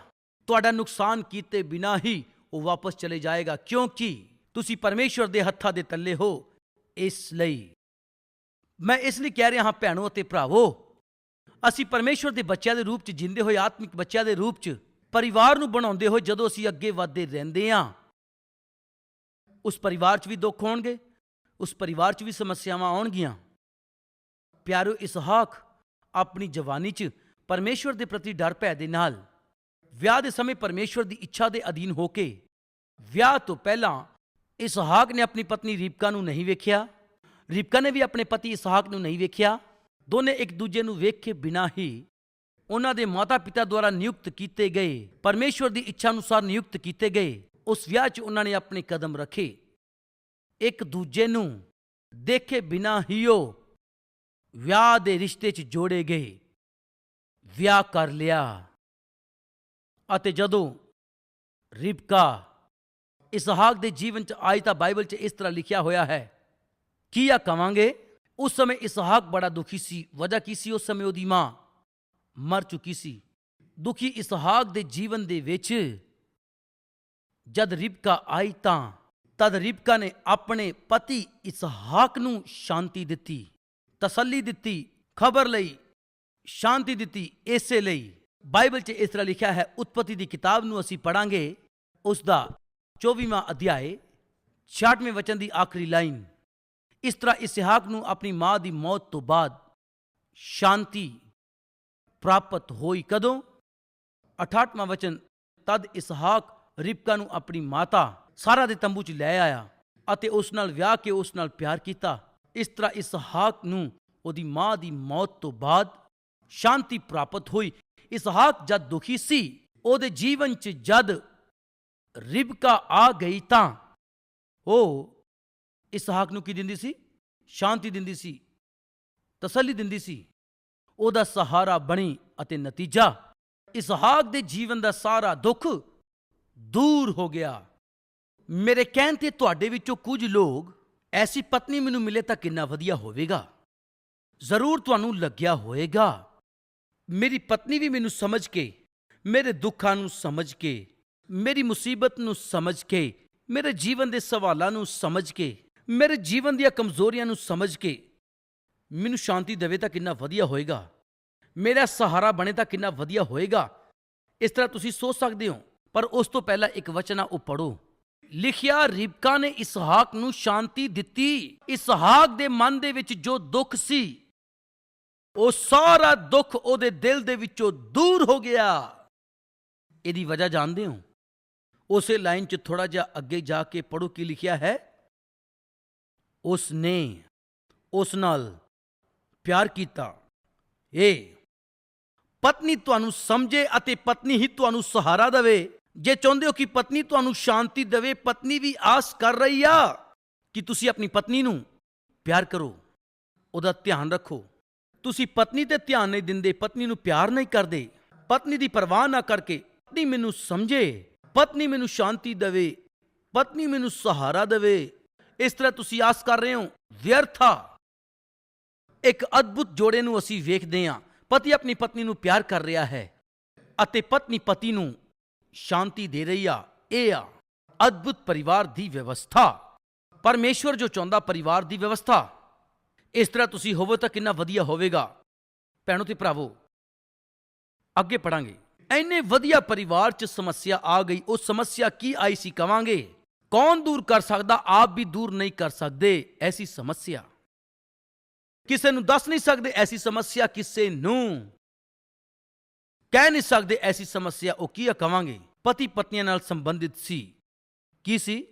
ਤੁਹਾਡਾ ਨੁਕਸਾਨ ਕੀਤੇ ਬਿਨਾ ਹੀ ਉਹ ਵਾਪਸ ਚਲੇ ਜਾਏਗਾ, ਕਿਉਂਕਿ ਤੁਸੀਂ ਪਰਮੇਸ਼ਵਰ ਦੇ ਹੱਥਾਂ ਦੇ ਥੱਲੇ ਹੋ ਇਸ ਲਈ। ਮੈਂ ਇਸ ਲਈ ਕਹਿ ਰਿਹਾ ਹਾਂ, ਭੈਣੋ ਅਤੇ ਭਰਾਵੋ, ਅਸੀਂ ਪਰਮੇਸ਼ਵਰ ਦੇ ਬੱਚਿਆਂ ਦੇ ਰੂਪ 'ਚ ਜਿੰਦੇ ਹੋਏ, ਆਤਮਿਕ ਬੱਚਿਆਂ ਦੇ ਰੂਪ 'ਚ ਪਰਿਵਾਰ ਨੂੰ ਬਣਾਉਂਦੇ ਹੋਏ ਜਦੋਂ ਅਸੀਂ ਅੱਗੇ ਵਧਦੇ ਰਹਿੰਦੇ ਹਾਂ, ਉਸ ਪਰਿਵਾਰ 'ਚ ਵੀ ਦੁੱਖ ਹੋਣਗੇ, ਉਸ ਪਰਿਵਾਰ 'ਚ ਵੀ ਸਮੱਸਿਆਵਾਂ ਆਉਣਗੀਆਂ। ਪਿਆਰੋ, ਇਸਹਾਕ ਆਪਣੀ ਜਵਾਨੀ 'ਚ ਪਰਮੇਸ਼ਵਰ ਦੇ ਪ੍ਰਤੀ ਡਰ ਭੈ ਦੇ ਨਾਲ, ਵਿਆਹ ਦੇ ਸਮੇਂ ਪਰਮੇਸ਼ਵਰ ਦੀ ਇੱਛਾ ਦੇ ਅਧੀਨ ਹੋ ਕੇ, ਵਿਆਹ ਤੋਂ ਪਹਿਲਾਂ ਇਸਹਾਕ ਨੇ ਆਪਣੀ ਪਤਨੀ ਰਿਬਕਾ ਨੂੰ ਨਹੀਂ ਵੇਖਿਆ। ਰਿਬਕਾ ਨੇ ਵੀ ਆਪਣੇ ਪਤੀ ਇਸਹਾਕ ਨੂੰ ਨਹੀਂ ਵੇਖਿਆ। ਦੋਨੇ ਇੱਕ ਦੂਜੇ ਨੂੰ ਵੇਖ ਕੇ ਬਿਨਾਂ ਹੀ ਉਹਨਾਂ ਦੇ ਮਾਤਾ-ਪਿਤਾ ਦੁਆਰਾ ਨਿਯੁਕਤ ਕੀਤੇ ਗਏ, ਪਰਮੇਸ਼ਵਰ ਦੀ ਇੱਛਾ ਅਨੁਸਾਰ ਨਿਯੁਕਤ ਕੀਤੇ ਗਏ। ਉਸ ਵਿਆਹ 'ਚ ਉਹਨਾਂ ਨੇ ਆਪਣੇ ਕਦਮ ਰੱਖੇ। ਇੱਕ ਦੂਜੇ ਨੂੰ ਦੇਖੇ ਬਿਨਾਂ ਹੀ ਉਹ ਵਿਆਹ ਦੇ ਰਿਸ਼ਤੇ 'ਚ ਜੋੜੇ ਗਏ। ਵਿਆਹ ਕਰ ਲਿਆ। ਅਤੇ ਜਦੋਂ ਰਿਬਕਾ ਇਸਹਾਕ ਦੇ ਜੀਵਨ 'ਚ ਆਈ ਤਾਂ ਬਾਈਬਲ 'ਚ ਇਸ ਤਰ੍ਹਾਂ ਲਿਖਿਆ ਹੋਇਆ ਹੈ। ਕੀ ਆ ਕਵਾਂਗੇ? ਉਸ ਸਮੇਂ ਇਸਹਾਕ ਬੜਾ ਦੁਖੀ ਸੀ। ਵਜ੍ਹਾ ਕੀ ਸੀ ਉਸ ਸਮੇਂ ਉਹਦੀ ਮਾਂ? ਮਰ ਚੁੱਕੀ ਸੀ। ਦੁਖੀ ਇਸਹਾਕ ਦੇ ਜੀਵਨ ਦੇ ਵਿੱਚ ਜਦ ਰਿਬਕਾ ਆਈ ਤਾਂ ਤਦ ਰਿਬਕਾ ਨੇ ਆਪਣੇ ਪਤੀ ਇਸਹਾਕ ਨੂੰ ਸ਼ਾਂਤੀ ਦਿੱਤੀ, ਤਸੱਲੀ ਦਿੱਤੀ, ਖਬਰ ਲਈ, ਸ਼ਾਂਤੀ ਦਿੱਤੀ, ਇਸੇ ਲਈ। ਬਾਈਬਲ 'ਚ ਇਸ ਤਰ੍ਹਾਂ ਲਿਖਿਆ ਹੈ, ਉਤਪਤੀ ਦੀ ਕਿਤਾਬ ਨੂੰ ਅਸੀਂ ਪੜਾਂਗੇ ਉਸ ਦਾ 24ਵਾਂ ਅਧਿਆਏ 66ਵੇਂ ਵਚਨ ਦੀ ਆਖਰੀ ਲਾਈਨ ਇਸ ਤਰ੍ਹਾਂ ਇਸਹਾਕ ਨੂੰ ਆਪਣੀ ਮਾਂ ਦੀ ਮੌਤ ਤੋਂ ਬਾਅਦ ਸ਼ਾਂਤੀ ਪ੍ਰਾਪਤ ਹੋਈ ਕਦੋਂ 68ਵਾਂ ਵਚਨ ਤਦ ਇਸਹਾਕ ਰਿਬਕਾ ਨੂੰ ਆਪਣੀ ਮਾਤਾ ਸਾਰਾ ਦੇ ਤੰਬੂ 'ਚ ਲੈ ਆਇਆ ਅਤੇ ਉਸ ਨਾਲ ਵਿਆਹ ਕੇ ਉਸ ਨਾਲ ਪਿਆਰ ਕੀਤਾ ਇਸ ਤਰ੍ਹਾਂ ਇਸਹਾਕ ਨੂੰ ਉਹਦੀ ਮਾਂ ਦੀ ਮੌਤ ਤੋਂ ਬਾਅਦ ਸ਼ਾਂਤੀ ਪ੍ਰਾਪਤ ਹੋਈ ਇਸਹਾਕ ਜਦ ਦੁਖੀ ਸੀ ਉਹਦੇ ਜੀਵਨ 'ਚ ਜਦ ਰਿਬਕਾ ਆ ਗਈ ਤਾਂ ਉਹ ਇਸਹਾਕ ਨੂੰ ਕੀ ਦਿੰਦੀ ਸੀ? ਸ਼ਾਂਤੀ ਦਿੰਦੀ ਸੀ, ਤਸੱਲੀ ਦਿੰਦੀ ਸੀ। ਉਹਦਾ ਸਹਾਰਾ ਬਣੀ ਅਤੇ ਨਤੀਜਾ ਇਸਹਾਕ ਦੇ ਜੀਵਨ ਦਾ ਸਾਰਾ ਦੁੱਖ ਦੂਰ ਹੋ ਗਿਆ। ਮੇਰੇ ਕਹਿਣ ਤੇ ਤੁਹਾਡੇ ਵਿੱਚੋਂ ਕੁਝ ਲੋਕ ਐਸੀ ਪਤਨੀ ਮੈਨੂੰ ਮਿਲੇ ਤਾਂ ਕਿੰਨਾ ਵਧੀਆ ਹੋਵੇਗਾ। ਜ਼ਰੂਰ ਤੁਹਾਨੂੰ ਲੱਗਿਆ ਹੋਵੇਗਾ। ਮੇਰੀ ਪਤਨੀ ਵੀ ਮੈਨੂੰ ਸਮਝ ਕੇ, ਮੇਰੇ ਦੁੱਖਾਂ ਨੂੰ ਸਮਝ ਕੇ ਮੇਰੀ ਮੁਸੀਬਤ ਨੂੰ ਸਮਝ ਕੇ, ਮੇਰੇ ਜੀਵਨ ਦੇ ਸਵਾਲਾਂ ਨੂੰ ਸਮਝ ਕੇ, ਮੇਰੇ ਜੀਵਨ ਦੀਆਂ ਕਮਜ਼ੋਰੀਆਂ ਨੂੰ ਸਮਝ ਕੇ ਮੈਨੂੰ ਸ਼ਾਂਤੀ ਦੇਵੇ ਤਾਂ ਕਿੰਨਾ ਵਧੀਆ ਹੋਏਗਾ। ਮੇਰਾ ਸਹਾਰਾ ਬਣੇ ਤਾਂ ਕਿੰਨਾ ਵਧੀਆ ਹੋਏਗਾ। ਇਸ ਤਰ੍ਹਾਂ ਤੁਸੀਂ ਸੋਚ ਸਕਦੇ ਹੋ, ਪਰ ਉਸ ਤੋਂ ਪਹਿਲਾਂ ਇੱਕ ਵਚਨ ਆ, ਉਹ ਪੜੋ ਲਿਖਿਆ ਰਿਬਕਾ ਨੇ ਇਸਹਾਕ ਨੂੰ ਸ਼ਾਂਤੀ ਦਿੱਤੀ। ਇਸਹਾਕ ਦੇ ਮਨ ਦੇ ਵਿੱਚ ਜੋ ਦੁੱਖ ਸੀ, ਉਹ ਸਾਰਾ ਦੁੱਖ ਉਹਦੇ ਦਿਲ ਦੇ ਵਿੱਚੋਂ ਦੂਰ ਹੋ ਗਿਆ। ਇਹਦੀ ਵਜ੍ਹਾ ਜਾਣਦੇ ਹੋ? ਉਸੇ ਲਾਈਨ 'ਚ ਥੋੜਾ ਜਿਹਾ ਅੱਗੇ ਜਾ ਕੇ ਪੜੋ ਕੀ ਲਿਖਿਆ ਹੈ? ਉਸ ਨੇ ਉਸ ਨਾਲ ਪਿਆਰ ਕੀਤਾ। ਇਹ ਪਤਨੀ ਤੁਹਾਨੂੰ ਸਮਝੇ ਅਤੇ ਪਤਨੀ ਹੀ ਤੁਹਾਨੂੰ ਸਹਾਰਾ ਦੇਵੇ। ਜੇ ਚਾਹੁੰਦੇ ਹੋ ਕਿ ਪਤਨੀ ਤੁਹਾਨੂੰ ਸ਼ਾਂਤੀ ਦੇਵੇ, ਪਤਨੀ ਵੀ ਆਸ ਕਰ ਰਹੀ ਆ ਕਿ ਤੁਸੀਂ ਆਪਣੀ ਪਤਨੀ ਨੂੰ ਪਿਆਰ ਕਰੋ। ਉਹਦਾ ਧਿਆਨ ਰੱਖੋ। ਤੁਸੀਂ ਪਤਨੀ ਤੇ ਧਿਆਨ ਨਹੀਂ ਦਿੰਦੇ, ਪਤਨੀ ਨੂੰ ਪਿਆਰ ਨਹੀਂ ਕਰਦੇ। ਪਤਨੀ ਦੀ ਪਰਵਾਹ ਨਾ ਕਰਕੇ ਪਤਨੀ ਮੈਨੂੰ ਸਮਝੇ। ਪਤਨੀ ਮੈਨੂੰ ਸ਼ਾਂਤੀ ਦੇਵੇ, ਪਤਨੀ ਮੈਨੂੰ ਸਹਾਰਾ ਦੇਵੇ। ਇਸ ਤਰ੍ਹਾਂ ਤੁਸੀਂ ਆਸ ਕਰ ਰਹੇ ਹੋ, ਵਿਅਰਥਾ ਇੱਕ ਅਦਭੁਤ ਜੋੜੇ ਨੂੰ ਅਸੀਂ ਵੇਖਦੇ ਹਾਂ। ਪਤੀ ਆਪਣੀ ਪਤਨੀ ਨੂੰ ਪਿਆਰ ਕਰ ਰਿਹਾ ਹੈ ਅਤੇ ਪਤਨੀ ਪਤੀ ਨੂੰ ਸ਼ਾਂਤੀ ਦੇ ਰਹੀ ਆ। ਇਹ ਆ, ਅਦਭੁਤ ਪਰਿਵਾਰ ਦੀ ਵਿਵਸਥਾ। ਪਰਮੇਸ਼ਵਰ ਜੋ ਚਾਹੁੰਦਾ ਪਰਿਵਾਰ ਦੀ ਵਿਵਸਥਾ। ਇਸ ਤਰ੍ਹਾਂ ਤੁਸੀਂ ਹੋਵੋ ਤਾਂ ਕਿੰਨਾ ਵਧੀਆ ਹੋਵੇਗਾ। ਭੈਣੋ ਤੇ ਭਰਾਵੋ, ਅੱਗੇ ਪੜਾਂਗੇ ਐਨੇ ਵਧੀਆ ਪਰਿਵਾਰ 'ਚ ਸਮੱਸਿਆ ਆ ਗਈ, ਉਹ ਸਮੱਸਿਆ ਕੀ ਆਈ ਸੀ ਕਵਾਂਗੇ? ਕੌਣ ਦੂਰ ਕਰ ਸਕਦਾ? ਆਪ ਵੀ ਦੂਰ ਨਹੀਂ ਕਰ ਸਕਦੇ, ਐਸੀ ਸਮੱਸਿਆ। ਕਿਸੇ ਨੂੰ ਦੱਸ ਨਹੀਂ ਸਕਦੇ, ਐਸੀ ਸਮੱਸਿਆ ਕਿਸੇ ਨੂੰ। ਕਹਿ ਨਹੀਂ ਸਕਦੇ, ਐਸੀ ਸਮੱਸਿਆ ਉਹ ਕੀ ਆ ਕਵਾਂਗੇ? ਪਤੀ ਪਤਨੀਆਂ ਨਾਲ ਸੰਬੰਧਿਤ ਸੀ। ਕੀ ਸੀ?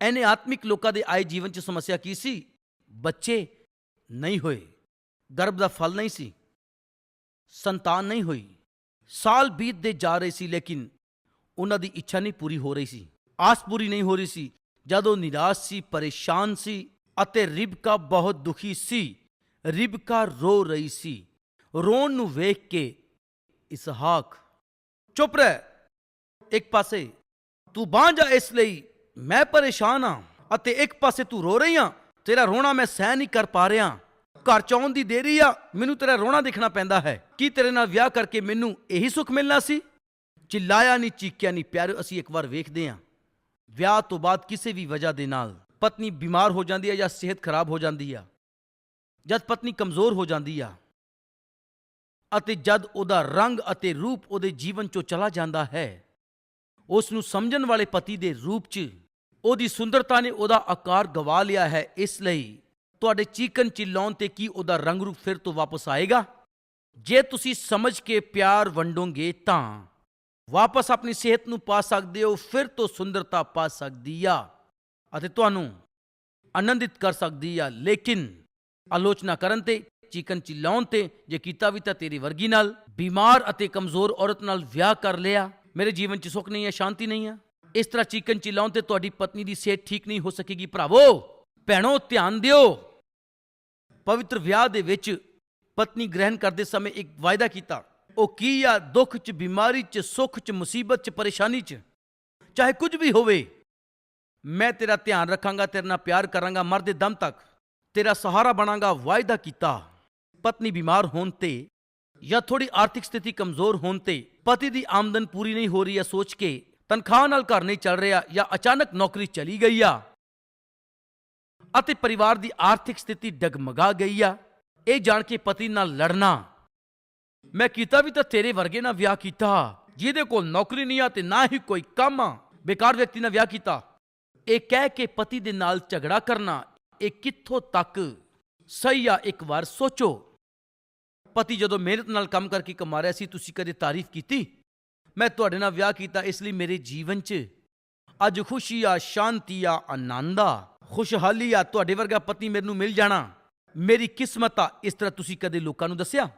ਐਨੇ ਆਤਮਿਕ ਲੋਕਾਂ ਦੇ ਆਏ ਜੀਵਨ 'ਚ ਸਮੱਸਿਆ ਕੀ ਸੀ? ਬੱਚੇ ਨਹੀਂ ਹੋਏ। ਗਰਭ ਦਾ ਫਲ ਨਹੀਂ ਸੀ। ਸੰਤਾਨ ਨਹੀਂ ਹੋਈ। ਸਾਲ ਬੀਤਦੇ ਜਾ ਰਹੇ ਸੀ, ਲੇਕਿਨ ਉਹਨਾਂ ਦੀ ਇੱਛਾ ਨਹੀਂ ਪੂਰੀ ਹੋ ਰਹੀ ਸੀ। ਆਸ ਪੂਰੀ ਨਹੀਂ ਹੋ ਰਹੀ ਸੀ। ਜਦੋਂ ਨਿਰਾਸ਼ ਸੀ, ਪਰੇਸ਼ਾਨ ਸੀ ਅਤੇ ਰਿਬਕਾ ਬਹੁਤ ਦੁਖੀ ਸੀ, ਰਿਬਕਾ ਰੋ ਰਹੀ ਸੀ। ਰੋਣ ਨੂੰ ਵੇਖ ਕੇ ਇਸਹਾਕ, ਚੁੱਪ ਰਹਿ। ਇੱਕ ਪਾਸੇ ਤੂੰ ਬਾਂਝ ਜਾ ਇਸ ਲਈ ਮੈਂ ਪਰੇਸ਼ਾਨ ਹਾਂ ਅਤੇ ਇੱਕ ਪਾਸੇ ਤੂੰ ਰੋ ਰਹੀ ਆ। ਤੇਰਾ ਰੋਣਾ ਮੈਂ ਸਹਿ ਨਹੀਂ ਕਰ ਪਾ ਰਿਹਾ। ਘਰ ਚ ਆਉਣ ਦੀ ਦੇਰੀ ਆ, ਮੈਨੂੰ ਤੇਰਾ ਰੋਣਾ ਦੇਖਣਾ ਪੈਂਦਾ ਹੈ। ਕੀ ਤੇਰੇ ਨਾਲ ਵਿਆਹ ਕਰਕੇ ਮੈਨੂੰ ਇਹੀ ਸੁੱਖ ਮਿਲਣਾ ਸੀ? ਚਿল্ਲਾਇਆ ਨਹੀਂ ਚੀਕਿਆ ਨਹੀਂ ਪਿਆਰਿਓ, ਅਸੀਂ ਇੱਕ ਵਾਰ ਵੇਖਦੇ ਹਾਂ ਵਿਆਹ ਤੋਂ ਬਾਅਦ ਕਿਸੇ ਵੀ ਵਜ੍ਹਾ ਦੇ ਨਾਲ ਪਤਨੀ ਬਿਮਾਰ ਹੋ ਜਾਂਦੀ ਹੈ ਜਾਂ ਸਿਹਤ ਖਰਾਬ ਹੋ ਜਾਂਦੀ ਆ, ਜਦ ਪਤਨੀ ਕਮਜ਼ੋਰ ਹੋ ਜਾਂਦੀ ਆ, ਅਤੇ ਜਦ ਉਹਦਾ ਰੰਗ ਅਤੇ ਰੂਪ ਉਹਦੇ ਜੀਵਨ ਚੋਂ ਚਲਾ ਜਾਂਦਾ ਹੈ ਉਸ ਨੂੰ ਸਮਝਣ ਵਾਲੇ ਪਤੀ ਦੇ ਰੂਪ 'ਚ ਉਹਦੀ ਸੁੰਦਰਤਾ ਨੇ ਉਹਦਾ ਆਕਾਰ ਗਵਾ ਲਿਆ ਹੈ, ਇਸ ਲਈ ਤੁਹਾਡੇ ਚੀਕਨ ਚਿੱਲਾਉਣ ਤੇ ਕੀ ਉਹਦਾ ਰੰਗ ਰੂਪ ਫਿਰ ਤੋਂ ਵਾਪਸ ਆਏਗਾ? ਜੇ ਤੁਸੀਂ ਸਮਝ ਕੇ ਪਿਆਰ ਵੰਡੋਗੇ ਤਾਂ ਵਾਪਸ ਆਪਣੀ ਸਿਹਤ ਨੂੰ ਪਾ ਸਕਦੇ ਹੋ, ਫਿਰ ਤੋਂ ਸੁੰਦਰਤਾ ਪਾ ਸਕਦੀ ਆ ਅਤੇ ਤੁਹਾਨੂੰ ਆਨੰਦਿਤ ਕਰ ਸਕਦੀ ਆ। ਲੇਕਿਨ ਆਲੋਚਨਾ ਕਰਨ ਤੇ, ਚੀਕਨ ਚਿੱਲਾਉਣ ਤੇ, ਜੇ ਕੀਤਾ ਵੀ ਤਾਂ ਤੇਰੀ ਵਰਗੀ ਨਾਲ ਬਿਮਾਰ ਅਤੇ ਕਮਜ਼ੋਰ ਔਰਤ ਨਾਲ ਵਿਆਹ ਕਰ ਲਿਆ, ਮੇਰੇ ਜੀਵਨ 'ਚ ਸੁੱਖ ਨਹੀਂ ਹੈ, ਸ਼ਾਂਤੀ ਨਹੀਂ ਹੈ। ਇਸ ਤਰ੍ਹਾਂ ਚੀਕਨ ਚਿੱਲਾਉਣ ਤੇ ਤੁਹਾਡੀ ਪਤਨੀ ਦੀ ਸਿਹਤ ਠੀਕ ਨਹੀਂ ਹੋ ਸਕੇਗੀ, ਭਰਾਵੋ। ਭੈਣੋ, ਧਿਆਨ ਦਿਓ। ਪਵਿੱਤਰ ਵਿਆਹ ਦੇ ਵਿੱਚ ਪਤਨੀ ਗ੍ਰਹਿਣ ਕਰਦੇ ਸਮੇਂ ਇੱਕ ਵਾਅਦਾ ਕੀਤਾ। ਉਹ ਕੀ ਆ, ਦੁੱਖ 'ਚ, ਬਿਮਾਰੀ 'ਚ, ਸੁੱਖ 'ਚ, ਮੁਸੀਬਤ 'ਚ, ਪਰੇਸ਼ਾਨੀ 'ਚ? ਚਾਹੇ ਕੁਝ ਵੀ ਹੋਵੇ, ਮੈਂ ਤੇਰਾ ਧਿਆਨ ਰੱਖਾਂਗਾ, ਤੇਰੇ ਨਾਲ ਪਿਆਰ ਕਰਾਂਗਾ, ਮਰਦੇ ਦਮ ਤੱਕ ਤੇਰਾ ਸਹਾਰਾ ਬਣਾਂਗਾ, ਵਾਅਦਾ ਕੀਤਾ। ਪਤਨੀ ਬਿਮਾਰ ਹੋਣ ਤੇ ਜਾਂ ਥੋੜੀ ਆਰਥਿਕ ਸਥਿਤੀ ਕਮਜ਼ੋਰ ਹੋਣ ਤੇ ਪਤੀ ਦੀ ਆਮਦਨ ਪੂਰੀ ਨਹੀਂ ਹੋ ਰਹੀ ਹੈ, ਸੋਚ ਕੇ ਤਨਖਾਹ ਨਾਲ ਘਰ ਨਹੀਂ ਚੱਲ ਰਿਹਾ ਜਾਂ ਅਚਾਨਕ ਨੌਕਰੀ ਚਲੀ ਗਈ ਆ। ਅਤੇ ਪਰਿਵਾਰ ਦੀ ਆਰਥਿਕ ਸਥਿਤੀ ਡਗਮਗਾ ਗਈ ਆ। ਇਹ ਜਾਣ ਕੇ ਪਤੀ ਨਾਲ ਲੜਨਾ। ਮੈਂ ਕੀਤਾ ਵੀ ਤਾਂ ਤੇਰੇ ਵਰਗੇ ਨਾਲ ਵਿਆਹ ਕੀਤਾ। ਜਿਹਦੇ ਕੋਲ ਨੌਕਰੀ ਨਹੀਂ ਆ ਤੇ ਨਾ ਹੀ ਕੋਈ ਕੰਮ ਆ। ਬੇਕਾਰ ਵਿਅਕਤੀ ਨਾਲ ਵਿਆਹ ਕੀਤਾ। ਇਹ ਕਹਿ ਕੇ ਪਤੀ ਦੇ ਨਾਲ ਝਗੜਾ ਕਰਨਾ, ਇਹ ਕਿੱਥੋਂ ਤੱਕ? ਸਹੀ ਆ, ਇੱਕ ਵਾਰ ਸੋਚੋ। ਪਤੀ ਜਦੋਂ ਮਿਹਨਤ ਨਾਲ ਕੰਮ ਕਰਕੇ ਕਮਾ ਰਿਹਾ ਸੀ, ਤੁਸੀਂ ਕਦੇ ਤਾਰੀਫ ਕੀਤੀ? ਮੈਂ ਤੁਹਾਡੇ ਨਾਲ ਵਿਆਹ ਕੀਤਾ, ਇਸ ਲਈ ਮੇਰੇ ਜੀਵਨ 'ਚ ਅੱਜ ਖੁਸ਼ੀ ਆ, ਸ਼ਾਂਤੀ ਆ, ਆਨੰਦ ਆ। ਖੁਸ਼ਹਾਲੀ ਆ, ਤੁਹਾਡੇ ਵਰਗਾ ਪਤੀ ਮੈਨੂੰ ਮਿਲ ਜਾਣਾ। ਮੇਰੀ ਕਿਸਮਤ ਆ, ਇਸ ਤਰ੍ਹਾਂ ਤੁਸੀਂ ਕਦੇ ਲੋਕਾਂ ਨੂੰ ਦੱਸਿਆ?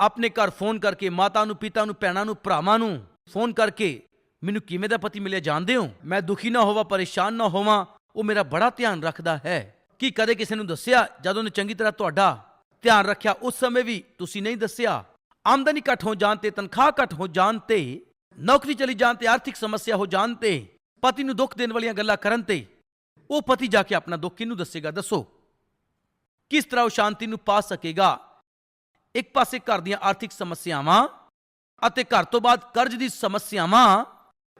ਆਪਣੇ ਘਰ ਫੋਨ ਕਰਕੇ ਮਾਤਾ ਨੂੰ, ਪਿਤਾ ਨੂੰ, ਭੈਣਾਂ ਨੂੰ, ਭਰਾਵਾਂ ਨੂੰ ਫੋਨ ਕਰਕੇ ਮੈਨੂੰ ਕਿਵੇਂ ਦਾ ਪਤੀ ਮਿਲਿਆ ਜਾਣਦੇ ਹੋ? ਮੈਂ ਦੁਖੀ ਨਾ ਹੋਵਾਂ, ਪਰੇਸ਼ਾਨ ਨਾ ਹੋਵਾਂ, ਉਹ ਮੇਰਾ ਬੜਾ ਧਿਆਨ ਰੱਖਦਾ ਹੈ। ਕਿ ਕਦੇ ਕਿਸੇ ਨੂੰ ਦੱਸਿਆ, ਜਦੋਂ ਉਹਨੇ ਚੰਗੀ ਤਰ੍ਹਾਂ ਤੁਹਾਡਾ ਧਿਆਨ ਰੱਖਿਆ, ਉਸ ਸਮੇਂ ਵੀ ਤੁਸੀਂ ਨਹੀਂ ਦੱਸਿਆ। ਆਮਦਨੀ ਘੱਟ ਹੋ ਜਾਣ ਤੇ, ਤਨਖਾਹ ਘੱਟ ਹੋ ਜਾਣ ਤੇ ਨੌਕਰੀ ਚਲੀ ਜਾਣ ਤੇ ਆਰਥਿਕ ਸਮੱਸਿਆ ਹੋ ਜਾਣ ਤੇ ਪਤੀ ਨੂੰ ਦੁੱਖ ਦੇਣ ਵਾਲੀਆਂ ਗੱਲਾਂ ਕਰਨ ਤੇ ਉਹ ਪਤੀ ਜਾ ਕੇ ਆਪਣਾ ਦੁੱਖ ਕਿਹਨੂੰ ਦੱਸੇਗਾ? ਦੱਸੋ। ਕਿਸ ਤਰ੍ਹਾਂ ਉਹ ਸ਼ਾਂਤੀ ਨੂੰ ਪਾ ਸਕੇਗਾ? ਇੱਕ ਪਾਸੇ ਘਰ ਦੀਆਂ ਆਰਥਿਕ ਸਮੱਸਿਆਵਾਂ ਅਤੇ ਘਰ ਤੋਂ ਬਾਅਦ ਕਰਜ਼ ਦੀ ਸਮੱਸਿਆਵਾਂ,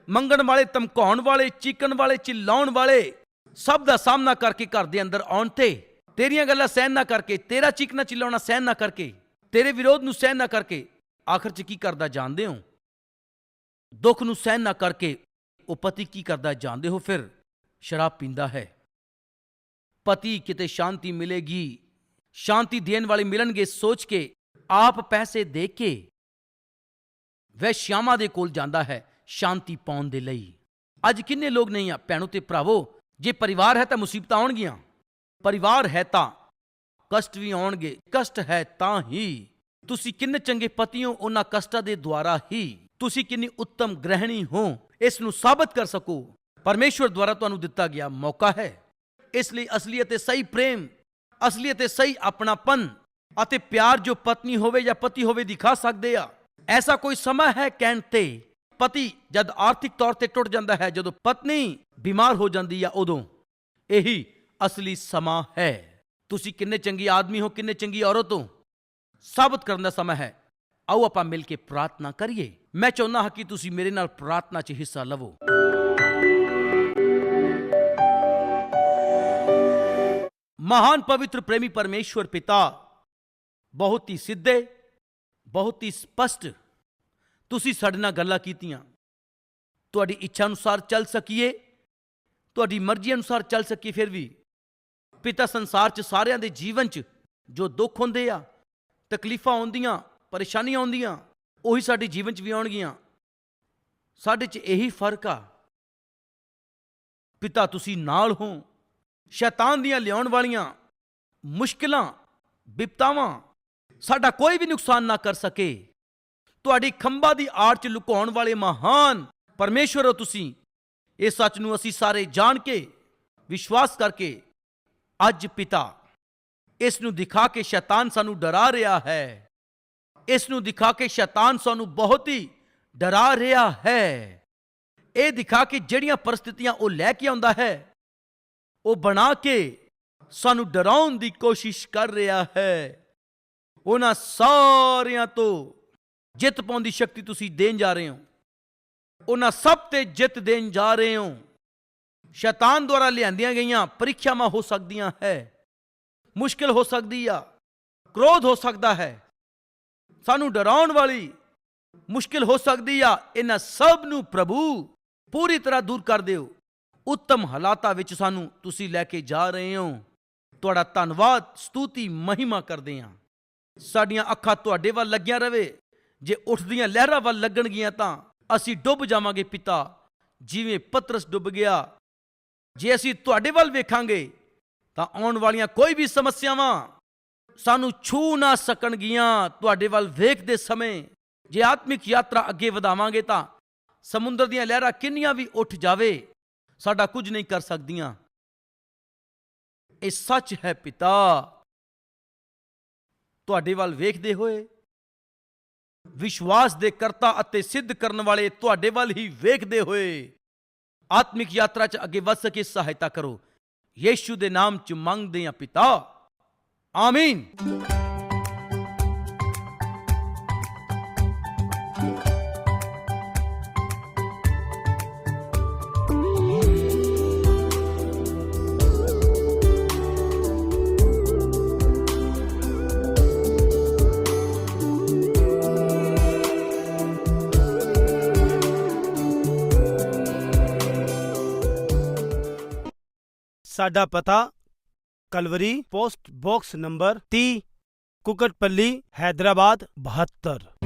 ਮੰਗਣ ਵਾਲੇ, ਧਮਕਾਉਣ ਵਾਲੇ, ਚੀਕਣ ਵਾਲੇ, ਚਿੱਲਾਉਣ ਵਾਲੇ, ਸਭ ਦਾ ਸਾਹਮਣਾ ਕਰਕੇ ਘਰ ਦੇ ਅੰਦਰ ਆਉਣ ਤੇ ਤੇਰੀਆਂ ਗੱਲਾਂ ਸਹਿਨ ਨਾ ਕਰਕੇ, ਤੇਰਾ ਚੀਕਣਾ ਚਿੱਲਾਉਣਾ ਸਹਿਨ ਨਾ ਕਰਕੇ, ਤੇਰੇ ਵਿਰੋਧ ਨੂੰ ਸਹਿਨ ਨਾ ਕਰਕੇ ਆਖਰ 'ਚ ਕੀ ਕਰਦਾ ਜਾਣਦੇ ਹੋ? ਦੁੱਖ ਨੂੰ ਸਹਿਣ ਨਾ ਕਰਕੇ ਉਹ ਪਤੀ ਕੀ ਕਰਦਾ ਜਾਣਦੇ ਹੋ ਫਿਰ? ਸ਼ਰਾਬ ਪੀਂਦਾ ਹੈ। ਪਤੀ ਕਿਤੇ ਸ਼ਾਂਤੀ ਮਿਲੇਗੀ, ਸ਼ਾਂਤੀ ਦੇਣ ਵਾਲੇ ਮਿਲਣਗੇ ਸੋਚ ਕੇ, ਆਪ ਪੈਸੇ ਦੇ ਕੇ। ਵੈ ਸ਼ਿਆਮਾ ਦੇ ਕੋਲ ਜਾਂਦਾ ਹੈ ਸ਼ਾਂਤੀ ਪਾਉਣ ਦੇ ਲਈ। ਅੱਜ ਕਿੰਨੇ ਲੋਕ ਨਹੀਂ ਆ, ਭੈਣੋ ਤੇ ਭਰਾਵੋ, ਜੇ ਪਰਿਵਾਰ ਹੈ ਤਾਂ ਮੁਸੀਬਤਾਂ ਆਉਣਗੀਆਂ। ਪਰਿਵਾਰ ਹੈ ਤਾਂ ਕਸ਼ਟ ਵੀ ਆਉਣਗੇ, ਕਸ਼ਟ ਹੈ ਤਾਂ ਹੀ। ਤੁਸੀਂ ਕਿੰਨੇ ਚੰਗੇ ਪਤੀ ਹੋ, ਉਹਨਾਂ ਕਸ਼ਟਾਂ ਦੇ ਦੁਆਰਾ ਹੀ। ਤੁਸੀਂ ਕਿੰਨੀ ਉੱਤਮ ਗ੍ਰਹਿਣੀ ਹੋ ਇਸ ਨੂੰ ਸਾਬਤ ਕਰ ਸਕੋ। ਪਰਮੇਸ਼ਵਰ ਦੁਆਰਾ ਤੁਹਾਨੂੰ ਦਿੱਤਾ ਗਿਆ ਮੌਕਾ ਹੈ। ਇਸ ਲਈ ਅਸਲੀ ਅਤੇ ਸਹੀ ਪ੍ਰੇਮ, ਅਸਲੀ ਅਤੇ ਸਹੀ ਆਪਣਾਪਨ ਅਤੇ ਪਿਆਰ ਜੋ ਪਤਨੀ ਹੋਵੇ ਜਾਂ ਪਤੀ ਹੋਵੇ ਦਿਖਾ ਸਕਦੇ ਆ। ਐਸਾ ਕੋਈ ਸਮਾਂ ਹੈ ਕਹਿਣ ਤੇ ਪਤੀ ਜਦ ਆਰਥਿਕ ਤੌਰ ਤੇ ਟੁੱਟ ਜਾਂਦਾ ਹੈ, ਜਦੋਂ ਪਤਨੀ ਬਿਮਾਰ ਹੋ ਜਾਂਦੀ ਆ ਉਦੋਂ। ਇਹੀ ਅਸਲੀ ਸਮਾਂ ਹੈ। ਤੁਸੀਂ ਕਿੰਨੇ ਚੰਗੀ ਆਦਮੀ ਹੋ, ਕਿੰਨੇ ਚੰਗੀ ਔਰਤ ਹੋ, ਸਾਬਤ ਕਰਨ ਦਾ ਸਮਾਂ ਹੈ। ਆਓ ਆਪਾਂ ਮਿਲ ਕੇ ਪ੍ਰਾਰਥਨਾ ਕਰੀਏ। ਮੈਂ ਚਾਹੁੰਦਾ ਹਾਂ ਕਿ ਤੁਸੀਂ ਮੇਰੇ ਨਾਲ ਪ੍ਰਾਰਥਨਾ 'ਚ ਹਿੱਸਾ ਲਵੋ। ਮਹਾਨ ਪਵਿੱਤਰ ਪ੍ਰੇਮੀ ਪਰਮੇਸ਼ਵਰ ਪਿਤਾ, ਬਹੁਤ ਹੀ ਸਿੱਧੇ, ਬਹੁਤ ਹੀ ਸਪਸ਼ਟ ਤੁਸੀਂ ਸਾਡੇ ਨਾਲ ਗੱਲਾਂ ਕੀਤੀਆਂ। ਤੁਹਾਡੀ ਇੱਛਾ ਅਨੁਸਾਰ ਚੱਲ ਸਕੀਏ, ਤੁਹਾਡੀ ਮਰਜ਼ੀ ਅਨੁਸਾਰ ਚੱਲ ਸਕੀਏ ਫਿਰ ਵੀ। ਪਿਤਾ ਸੰਸਾਰ 'ਚ ਸਾਰਿਆਂ ਦੇ ਜੀਵਨ 'ਚ ਜੋ ਦੁੱਖ ਹੁੰਦੇ ਆ, ਤਕਲੀਫਾਂ ਆਉਂਦੀਆਂ, ਪਰੇਸ਼ਾਨੀਆਂ ਆਉਂਦੀਆਂ ਉਹੀ ਸਾਡੇ ਜੀਵਨ 'ਚ ਵੀ ਆਉਣਗੀਆਂ। ਸਾਡੇ 'ਚ ਇਹੀ ਫ਼ਰਕ ਆ ਪਿਤਾ ਤੁਸੀਂ ਨਾਲ ਹੋ, ਸ਼ੈਤਾਨ ਦੀਆਂ ਲਿਆਉਣ ਵਾਲੀਆਂ ਮੁਸ਼ਕਿਲਾਂ, ਵਿਪਤਾਵਾਂ ਸਾਡਾ ਕੋਈ ਵੀ ਨੁਕਸਾਨ ਨਾ ਕਰ ਸਕੇ। ਤੁਹਾਡੀ ਖੰਭਾ ਦੀ ਆੜ 'ਚ ਲੁਕਾਉਣ ਵਾਲੇ ਮਹਾਨ ਪਰਮੇਸ਼ਵਰ ਹੋ ਤੁਸੀਂ। ਇਹ ਸੱਚ ਨੂੰ ਅਸੀਂ ਸਾਰੇ ਜਾਣ ਕੇ, ਵਿਸ਼ਵਾਸ ਕਰਕੇ ਅੱਜ ਪਿਤਾ ਇਸ ਨੂੰ ਦਿਖਾ ਕੇ ਸ਼ੈਤਾਨ ਸਾਨੂੰ ਡਰਾ ਰਿਹਾ ਹੈ। ਇਸ ਨੂੰ ਦਿਖਾ ਕੇ ਸ਼ੈਤਾਨ ਸਾਨੂੰ ਬਹੁਤ ਹੀ ਡਰਾ ਰਿਹਾ ਹੈ। ਇਹ ਦਿਖਾ ਕੇ ਜਿਹੜੀਆਂ ਪਰਿਸਥਿਤੀਆਂ ਉਹ ਲੈ ਕੇ ਆਉਂਦਾ ਹੈ, ਉਹ ਬਣਾ ਕੇ ਸਾਨੂੰ ਡਰਾਉਣ ਦੀ ਕੋਸ਼ਿਸ਼ ਕਰ ਰਿਹਾ ਹੈ। ਉਹਨਾਂ ਸਾਰਿਆਂ ਤੋਂ ਜਿੱਤ ਪਾਉਣ ਦੀ ਸ਼ਕਤੀ ਤੁਸੀਂ ਦੇਣ ਜਾ ਰਹੇ ਹੋ। ਉਹਨਾਂ ਸਭ ਤੇ ਜਿੱਤ ਦੇਣ ਜਾ ਰਹੇ ਹੋ। ਸ਼ੈਤਾਨ ਦੁਆਰਾ ਲਿਆਂਦੀਆਂ ਗਈਆਂ ਪ੍ਰੀਖਿਆਵਾਂ ਹੋ ਸਕਦੀਆਂ ਹੈ, ਮੁਸ਼ਕਿਲ ਹੋ ਸਕਦੀ ਆ, ਕ੍ਰੋਧ ਹੋ ਸਕਦਾ ਹੈ। ਸਾਨੂੰ ਡਰਾਉਣ ਵਾਲੀ ਮੁਸ਼ਕਿਲ ਹੋ ਸਕਦੀ ਆ। ਇਹਨਾਂ ਸਭ ਨੂੰ ਪ੍ਰਭੂ ਪੂਰੀ ਤਰ੍ਹਾਂ ਦੂਰ ਕਰ ਦਿਓ। ਉੱਤਮ ਹਾਲਾਤਾਂ ਵਿੱਚ ਸਾਨੂੰ ਤੁਸੀਂ ਲੈ ਕੇ ਜਾ ਰਹੇ ਹੋ। ਤੁਹਾਡਾ ਧੰਨਵਾਦ ਸਤੂਤੀ ਮਹਿਮਾ ਕਰਦੇ ਹਾਂ। ਸਾਡੀਆਂ ਅੱਖਾਂ ਤੁਹਾਡੇ ਵੱਲ ਲੱਗੀਆਂ ਰਵੇ। ਜੇ ਉੱਠਦੀਆਂ ਲਹਿਰਾਂ ਵੱਲ ਲੱਗਣਗੀਆਂ ਤਾਂ ਅਸੀਂ ਡੁੱਬ ਜਾਵਾਂਗੇ ਪਿਤਾ। ਜਿਵੇਂ ਪਤਰਸ ਡੁੱਬ ਗਿਆ। ਜੇ ਅਸੀਂ ਤੁਹਾਡੇ ਵੱਲ ਵੇਖਾਂਗੇ ਤਾਂ ਆਉਣ ਵਾਲੀਆਂ ਕੋਈ ਵੀ ਸਮੱਸਿਆਵਾਂ ਸਾਨੂੰ ਛੂ ਨਾ ਸਕਣਗੀਆਂ ਤੁਹਾਡੇ ਵੱਲ ਵੇਖਦੇ ਸਮੇਂ। ਜੇ ਆਤਮਿਕ ਯਾਤਰਾ ਅੱਗੇ ਵਧਾਵਾਂਗੇ ਤਾਂ ਸਮੁੰਦਰ ਦੀਆਂ ਲਹਿਰਾਂ ਕਿੰਨੀਆਂ ਵੀ ਉੱਠ ਜਾਵੇ, ਸਾਡਾ ਕੁਝ ਨਹੀਂ ਕਰ ਸਕਦੀਆਂ। ਇਹ ਸੱਚ ਹੈ ਪਿਤਾ। ਤੁਹਾਡੇ ਵੱਲ ਵੇਖਦੇ ਹੋਏ, ਵਿਸ਼ਵਾਸ ਦੇ ਕਰਤਾ ਅਤੇ ਸਿੱਧ ਕਰਨ ਵਾਲੇ ਤੁਹਾਡੇ ਵੱਲ ਹੀ ਵੇਖਦੇ ਹੋਏ, ਆਤਮਿਕ ਯਾਤਰਾ 'ਚ ਅੱਗੇ ਵਧ ਸਕੇ ਸਹਾਇਤਾ ਕਰੋ। ਯੀਸ਼ੂ ਦੇ ਨਾਮ 'ਚ ਮੰਗਦੇ ਹਾਂ ਪਿਤਾ। ਆਮੀਨ ਸਾਡਾ ਪਤਾ Calvary post box number 30 Kukatpally Hyderabad 72